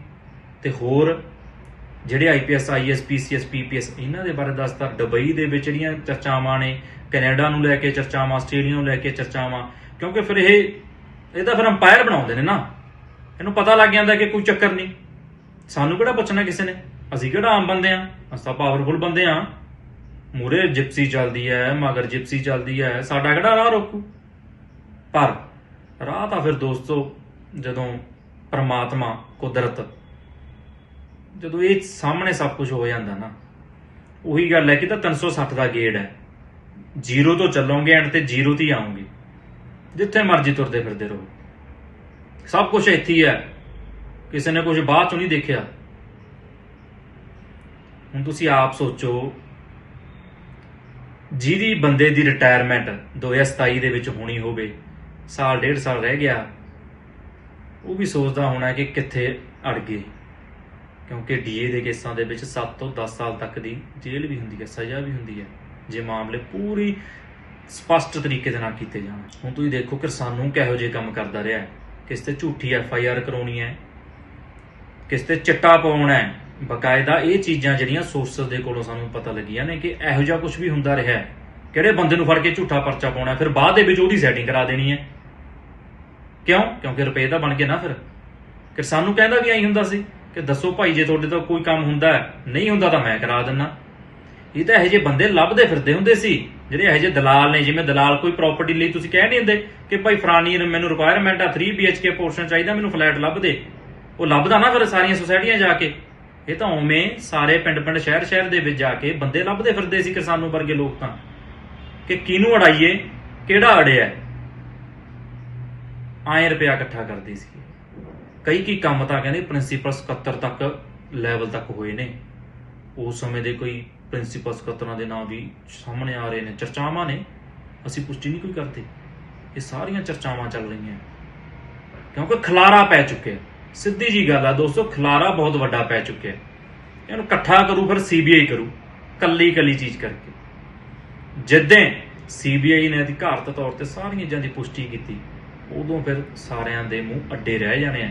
ਤੇ ਹੋਰ ਜਿਹੜੇ ਆਈਪੀਐਸ ਆਈਐਸ ਪੀਸੀਐਸ ਪੀਪੀਐਸ ਇਹਨਾਂ ਦੇ ਬਾਰੇ ਦੱਸਤਾ। ਦੁਬਈ ਦੇ ਵਿੱਚ ਜਿਹੜੀਆਂ ਚਰਚਾਵਾਂ ਨੇ, ਕੈਨੇਡਾ ਨੂੰ ਲੈ ਕੇ ਚਰਚਾਵਾਂ, ਆਸਟ੍ਰੇਲੀਆ ਨੂੰ ਲੈ ਕੇ ਚਰਚਾਵਾਂ ਕਿਉਂਕਿ ਫਿਰ ਇਹ ਇਹ ਤਾਂ ਫਿਰ ਅੰਪਾਇਰ ਬਣਾਉਂਦੇ ਨੇ ਨਾ। ਇਹਨੂੰ ਪਤਾ ਲੱਗ ਜਾਂਦਾ ਕਿ ਕੋਈ ਚੱਕਰ ਨਹੀਂ। ਸਾਨੂੰ ਕਿਹੜਾ ਪੁੱਛਣਾ ਕਿਸੇ ਨੇ? ਅਸੀਂ ਕਿਹੜਾ ਆਮ ਬੰਦੇ ਆ ਅਸੀਂ ਤਾਂ ਪਾਵਰਫੁਲ ਬੰਦੇ ਆ ਮੂਰੇ ਜਿਪਸੀ ਚੱਲਦੀ ਹੈ, ਮਗਰ ਜਿਪਸੀ ਚੱਲਦੀ ਹੈ। ਸਾਡਾ ਕਿਹੜਾ ਰਾਹ ਰੋਕੂ? ਪਰ ਰਾਹ ਤਾਂ ਫਿਰ ਦੋਸਤੋ, ਜਦੋਂ ਪ੍ਰਮਾਤਮਾ ਕੁਦਰਤ, ਜਦੋਂ ਇਹ ਸਾਹਮਣੇ ਸਭ ਕੁਝ ਹੋ ਜਾਂਦਾ ਨਾ, ਉਹੀ ਗੱਲ ਹੈ ਕਿ ਤਾਂ 360 ਦਾ ਗੇੜ ਹੈ। ਜ਼ੀਰੋ ਤੋਂ ਚੱਲੋਗੇ ਐਂਡ ਤੇ ਜ਼ੀਰੋ ਤੇ ਹੀ ਆਉਂਗੇ ਜਿੱਥੇ ਮਰਜ਼ੀ ਤੁਰਦੇ ਫਿਰਦੇ ਰਹੋ। ਸਭ ਕੁਝ ਇੱਥੇ ਹੀ ਹੈ। ਕਿਸੇ ਨੇ ਕੁਝ ਬਾਅਦ ਚੋਂ ਨਹੀਂ ਦੇਖਿਆ। ਹੁਣ ਤੁਸੀਂ ਆਪ ਸੋਚੋ, ਜਿਹਦੀ ਬੰਦੇ ਦੀ ਰਿਟਾਇਰਮੈਂਟ 2027 ਦੇ ਵਿੱਚ ਹੋਣੀ ਹੋਵੇ, ਸਾਲ ਡੇਢ ਸਾਲ ਰਹਿ ਗਿਆ, ਉਹ ਵੀ ਸੋਚਦਾ ਹੋਣਾ ਕਿ ਕਿੱਥੇ ਅੜ ਗਏ। ਕਿਉਂਕਿ ਡੀਏ ਦੇ ਕੇਸਾਂ ਦੇ ਵਿੱਚ 7 ਤੋਂ 10 ਸਾਲ ਤੱਕ ਦੀ ਜੇਲ੍ਹ ਵੀ ਹੁੰਦੀ ਹੈ, ਸਜ਼ਾ ਵੀ ਹੁੰਦੀ ਹੈ। ਜੇ ਮਾਮਲੇ ਪੂਰੀ ਸਪਸ਼ਟ ਤਰੀਕੇ ਦੇ ਨਾਲ ਕੀਤੇ ਜਾਣ। ਹੁਣ ਤੁਸੀਂ ਦੇਖੋ ਕਿ ਸਾਨੂੰ ਕਿਹੋ ਜਿਹੇ ਕੰਮ ਕਰਦਾ ਰਿਹਾ ਕਿਸ ਤੇ ਝੂਠੀ ਐਫ ਆਈ ਆਰ ਕਰਾਉਣੀ ਹੈ। ਕਿਸ ਤੇ ਚਿੱਟਾ ਪਾਉਣਾ ਹੈ। ਬਕਾਇਦਾ ਇਹ ਚੀਜ਼ਾਂ ਜਿਹੜੀਆਂ ਸੋਰਸਸ ਦੇ ਕੋਲੋਂ ਸਾਨੂੰ ਪਤਾ ਲੱਗੀਆਂ ਨੇ ਕਿ ਇਹੋ ਜਿਹਾ ਕੁਝ ਵੀ ਹੁੰਦਾ ਰਿਹਾ ਹੈ। ਕਿਹੜੇ ਬੰਦੇ ਨੂੰ ਫੜ ਕੇ ਝੂਠਾ ਪਰਚਾ ਪਾਉਣਾ ਫਿਰ ਬਾਅਦ ਦੇ ਵਿੱਚ ਉਹਦੀ ਸੈਟਿੰਗ ਕਰਾ ਦੇਣੀ ਹੈ। ਕਿਉਂ? ਕਿਉਂਕਿ ਰੁਪਏ ਦਾ ਬਣ ਕੇ ਨਾ ਫਿਰ। ਕਿ ਸਾਨੂੰ ਕਹਿੰਦਾ ਵੀ ਐਂ ਹੁੰਦਾ ਸੀ ਕਿ ਦੱਸੋ ਭਾਈ ਜੇ ਤੁਹਾਡੇ ਤੋਂ ਕੋਈ ਕੰਮ ਹੁੰਦਾ ਨਹੀਂ ਹੁੰਦਾ ਤਾਂ ਮੈਂ ਕਰਾ ਦਿੰਨਾ। ਇਹ ਤਾਂ ਇਹੋ ਜਿਹੇ ਬੰਦੇ ਲੱਭਦੇ ਫਿਰਦੇ ਹੁੰਦੇ ਸੀ। ਜਿਹੜੇ ਇਹੋ ਜਿਹੇ ਦਲਾਲ ਨੇ, ਜਿਵੇਂ ਦਲਾਲ ਕੋਈ ਪ੍ਰਾਪਰਟੀ ਲਈ ਤੁਸੀਂ ਕਹਿ ਨਹੀਂ ਹੁੰਦੇ ਕਿ ਭਾਈ ਫਰਾਨੀ ਮੈਨੂੰ ਰਿਕੁਆਇਰਮੈਂਟ ਆ 3 BHK ਪੋਰਸ਼ਨ ਚਾਹੀਦਾ, ਮੈਨੂੰ ਫਲੈਟ ਲੱਭ ਦੇ। ਉਹ ਲੱਭਦਾ ਨਾ ਫਿਰ ਸਾਰੀਆਂ ਸੁਸਾਇਟੀਆਂ ਜਾ ਕੇ। ਇਹ ਤਾਂ ਉਵੇਂ ਸਾਰੇ ਪਿੰਡ-ਪਿੰਡ, ਸ਼ਹਿਰ-ਸ਼ਹਿਰ ਦੇ ਵਿੱਚ ਜਾ ਕੇ ਬੰਦੇ ਲੱਭਦੇ ਫਿਰਦੇ ਸੀ ਕਿਸਾਨੂ ਵਰਗੇ ਲੋਕ ਤਾਂ। ਕਿ ਕਿਹਨੂੰ ਅੜਾਈਏ, ਕਿਹੜਾ ਅੜਿਆ? ਆਏ ਰੁਪਿਆ ਇਕੱਠਾ ਕਰਦੇ ਸੀ। ਕਈ ਕੀ ਕੰਮ ਤਾਂ ਕਹਿੰਦੇ ਪ੍ਰਿੰਸੀਪਲ ਸਕੱਤਰ ਤੱਕ ਲੈਵਲ ਤੱਕ ਹੋਏ ਨੇ। ਉਸ ਸਮੇਂ ਦੇ ਕੋਈ ਪ੍ਰਿੰਸੀਪਲ ਸਕੱਤਰਾਂ ਦੇ ਨਾਮ ਵੀ ਸਾਹਮਣੇ ਆ ਰਹੇ ਨੇ, ਚਰਚਾਵਾਂ ਨੇ। ਅਸੀਂ ਪੁਸ਼ਟੀ ਨਹੀਂ ਕੋਈ ਕਰਦੇ। ਇਹ ਸਾਰੀਆਂ ਚਰਚਾਵਾਂ ਚੱਲ ਰਹੀਆਂ। ਕਿਉਂਕਿ ਖਲਾਰਾ ਪੈ ਚੁੱਕਿਆ। ਸਿੱਧੀ ਜੀ ਗੱਲ ਆ ਦੋਸਤੋ, ਖਲਾਰਾ ਬਹੁਤ ਵੱਡਾ ਪੈ ਚੁੱਕਿਆ। ਇਹਨੂੰ ਇਕੱਠਾ ਕਰੂ, ਫਿਰ ਸੀਬੀਆਈ ਕਰੂ, ਕੱਲੀ ਕੱਲੀ ਚੀਜ਼ ਕਰਕੇ। ਜਿੱਦਾਂ ਸੀਬੀਆਈ ਨੇ ਅਧਿਕਾਰਤ ਤੌਰ ਤੇ ਸਾਰੀਆਂ ਚੀਜ਼ਾਂ ਦੀ ਪੁਸ਼ਟੀ ਕੀਤੀ, ਉਦੋਂ ਫਿਰ ਸਾਰਿਆਂ ਦੇ ਮੂੰਹ ਅੱਡੇ ਰਹਿ ਜਾਣੇ ਆ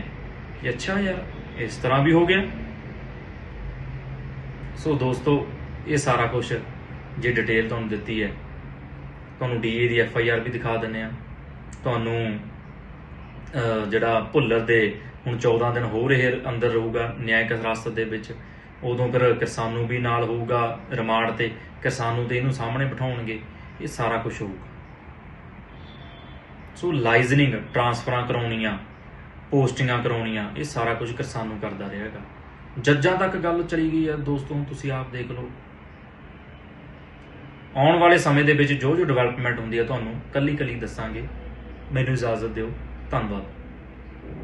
ਕਿ ਅੱਛਾ ਯਾਰ, ਇਸ ਤਰ੍ਹਾਂ ਵੀ ਹੋ ਗਿਆ। ਸੋ ਦੋਸਤੋ ਇਹ ਸਾਰਾ ਕੁਝ ਜੇ ਡਿਟੇਲ ਤੁਹਾਨੂੰ ਦਿੱਤੀ ਹੈ, ਤੁਹਾਨੂੰ ਡੀਏ ਦੀ ਐਫ ਆਈ ਆਰ ਵੀ ਦਿਖਾ ਦਿੰਨੇ ਆ ਤੁਹਾਨੂੰ ਜਿਹੜਾ ਭੁੱਲਰ ਦੇ ਹੁਣ 14 ਦਿਨ ਹੋ ਰਹੇ ਅੰਦਰ ਰਹੂਗਾ ਨਿਆਇਕ ਹਿਰਾਸਤ ਦੇ ਵਿੱਚ, ਉਦੋਂ ਫਿਰ ਕਿਸਾਨੂ ਵੀ ਨਾਲ ਹੋਊਗਾ ਰਿਮਾਂਡ ਤੇ, ਕਿਸਾਨੂ ਤੇ ਇਹਨੂੰ ਸਾਹਮਣੇ ਬਿਠਾਉਣਗੇ, ਇਹ ਸਾਰਾ ਕੁਝ ਹੋਊਗਾ। ਸੋ ਲਾਈਜ਼ਨਿੰਗ ਟਰਾਂਸਫਰਾਂ ਕਰਾਉਣੀਆਂ ਪੋਸਟਿੰਗਾਂ ਕਰਾਉਣੀਆਂ, ਇਹ ਸਾਰਾ ਕੁਝ ਕਿਸਾਨੂ ਕਰਦਾ ਰਹੇਗਾ ਜੱਜਾਂ ਤੱਕ ਗੱਲ ਚਲੀ ਗਈ ਹੈ, ਦੋਸਤੋ, ਤੁਸੀਂ ਆਪ ਦੇਖ ਲਓ। ਆਉਣ ਵਾਲੇ ਸਮੇਂ ਦੇ ਵਿੱਚ ਜੋ ਜੋ ਡਿਵੈਲਪਮੈਂਟ ਹੁੰਦੀ ਹੈ ਤੁਹਾਨੂੰ ਕੱਲੀ ਕੱਲੀ ਦੱਸਾਂਗੇ। ਮੈਨੂੰ ਇਜਾਜ਼ਤ ਦਿਓ। ਧੰਨਵਾਦ।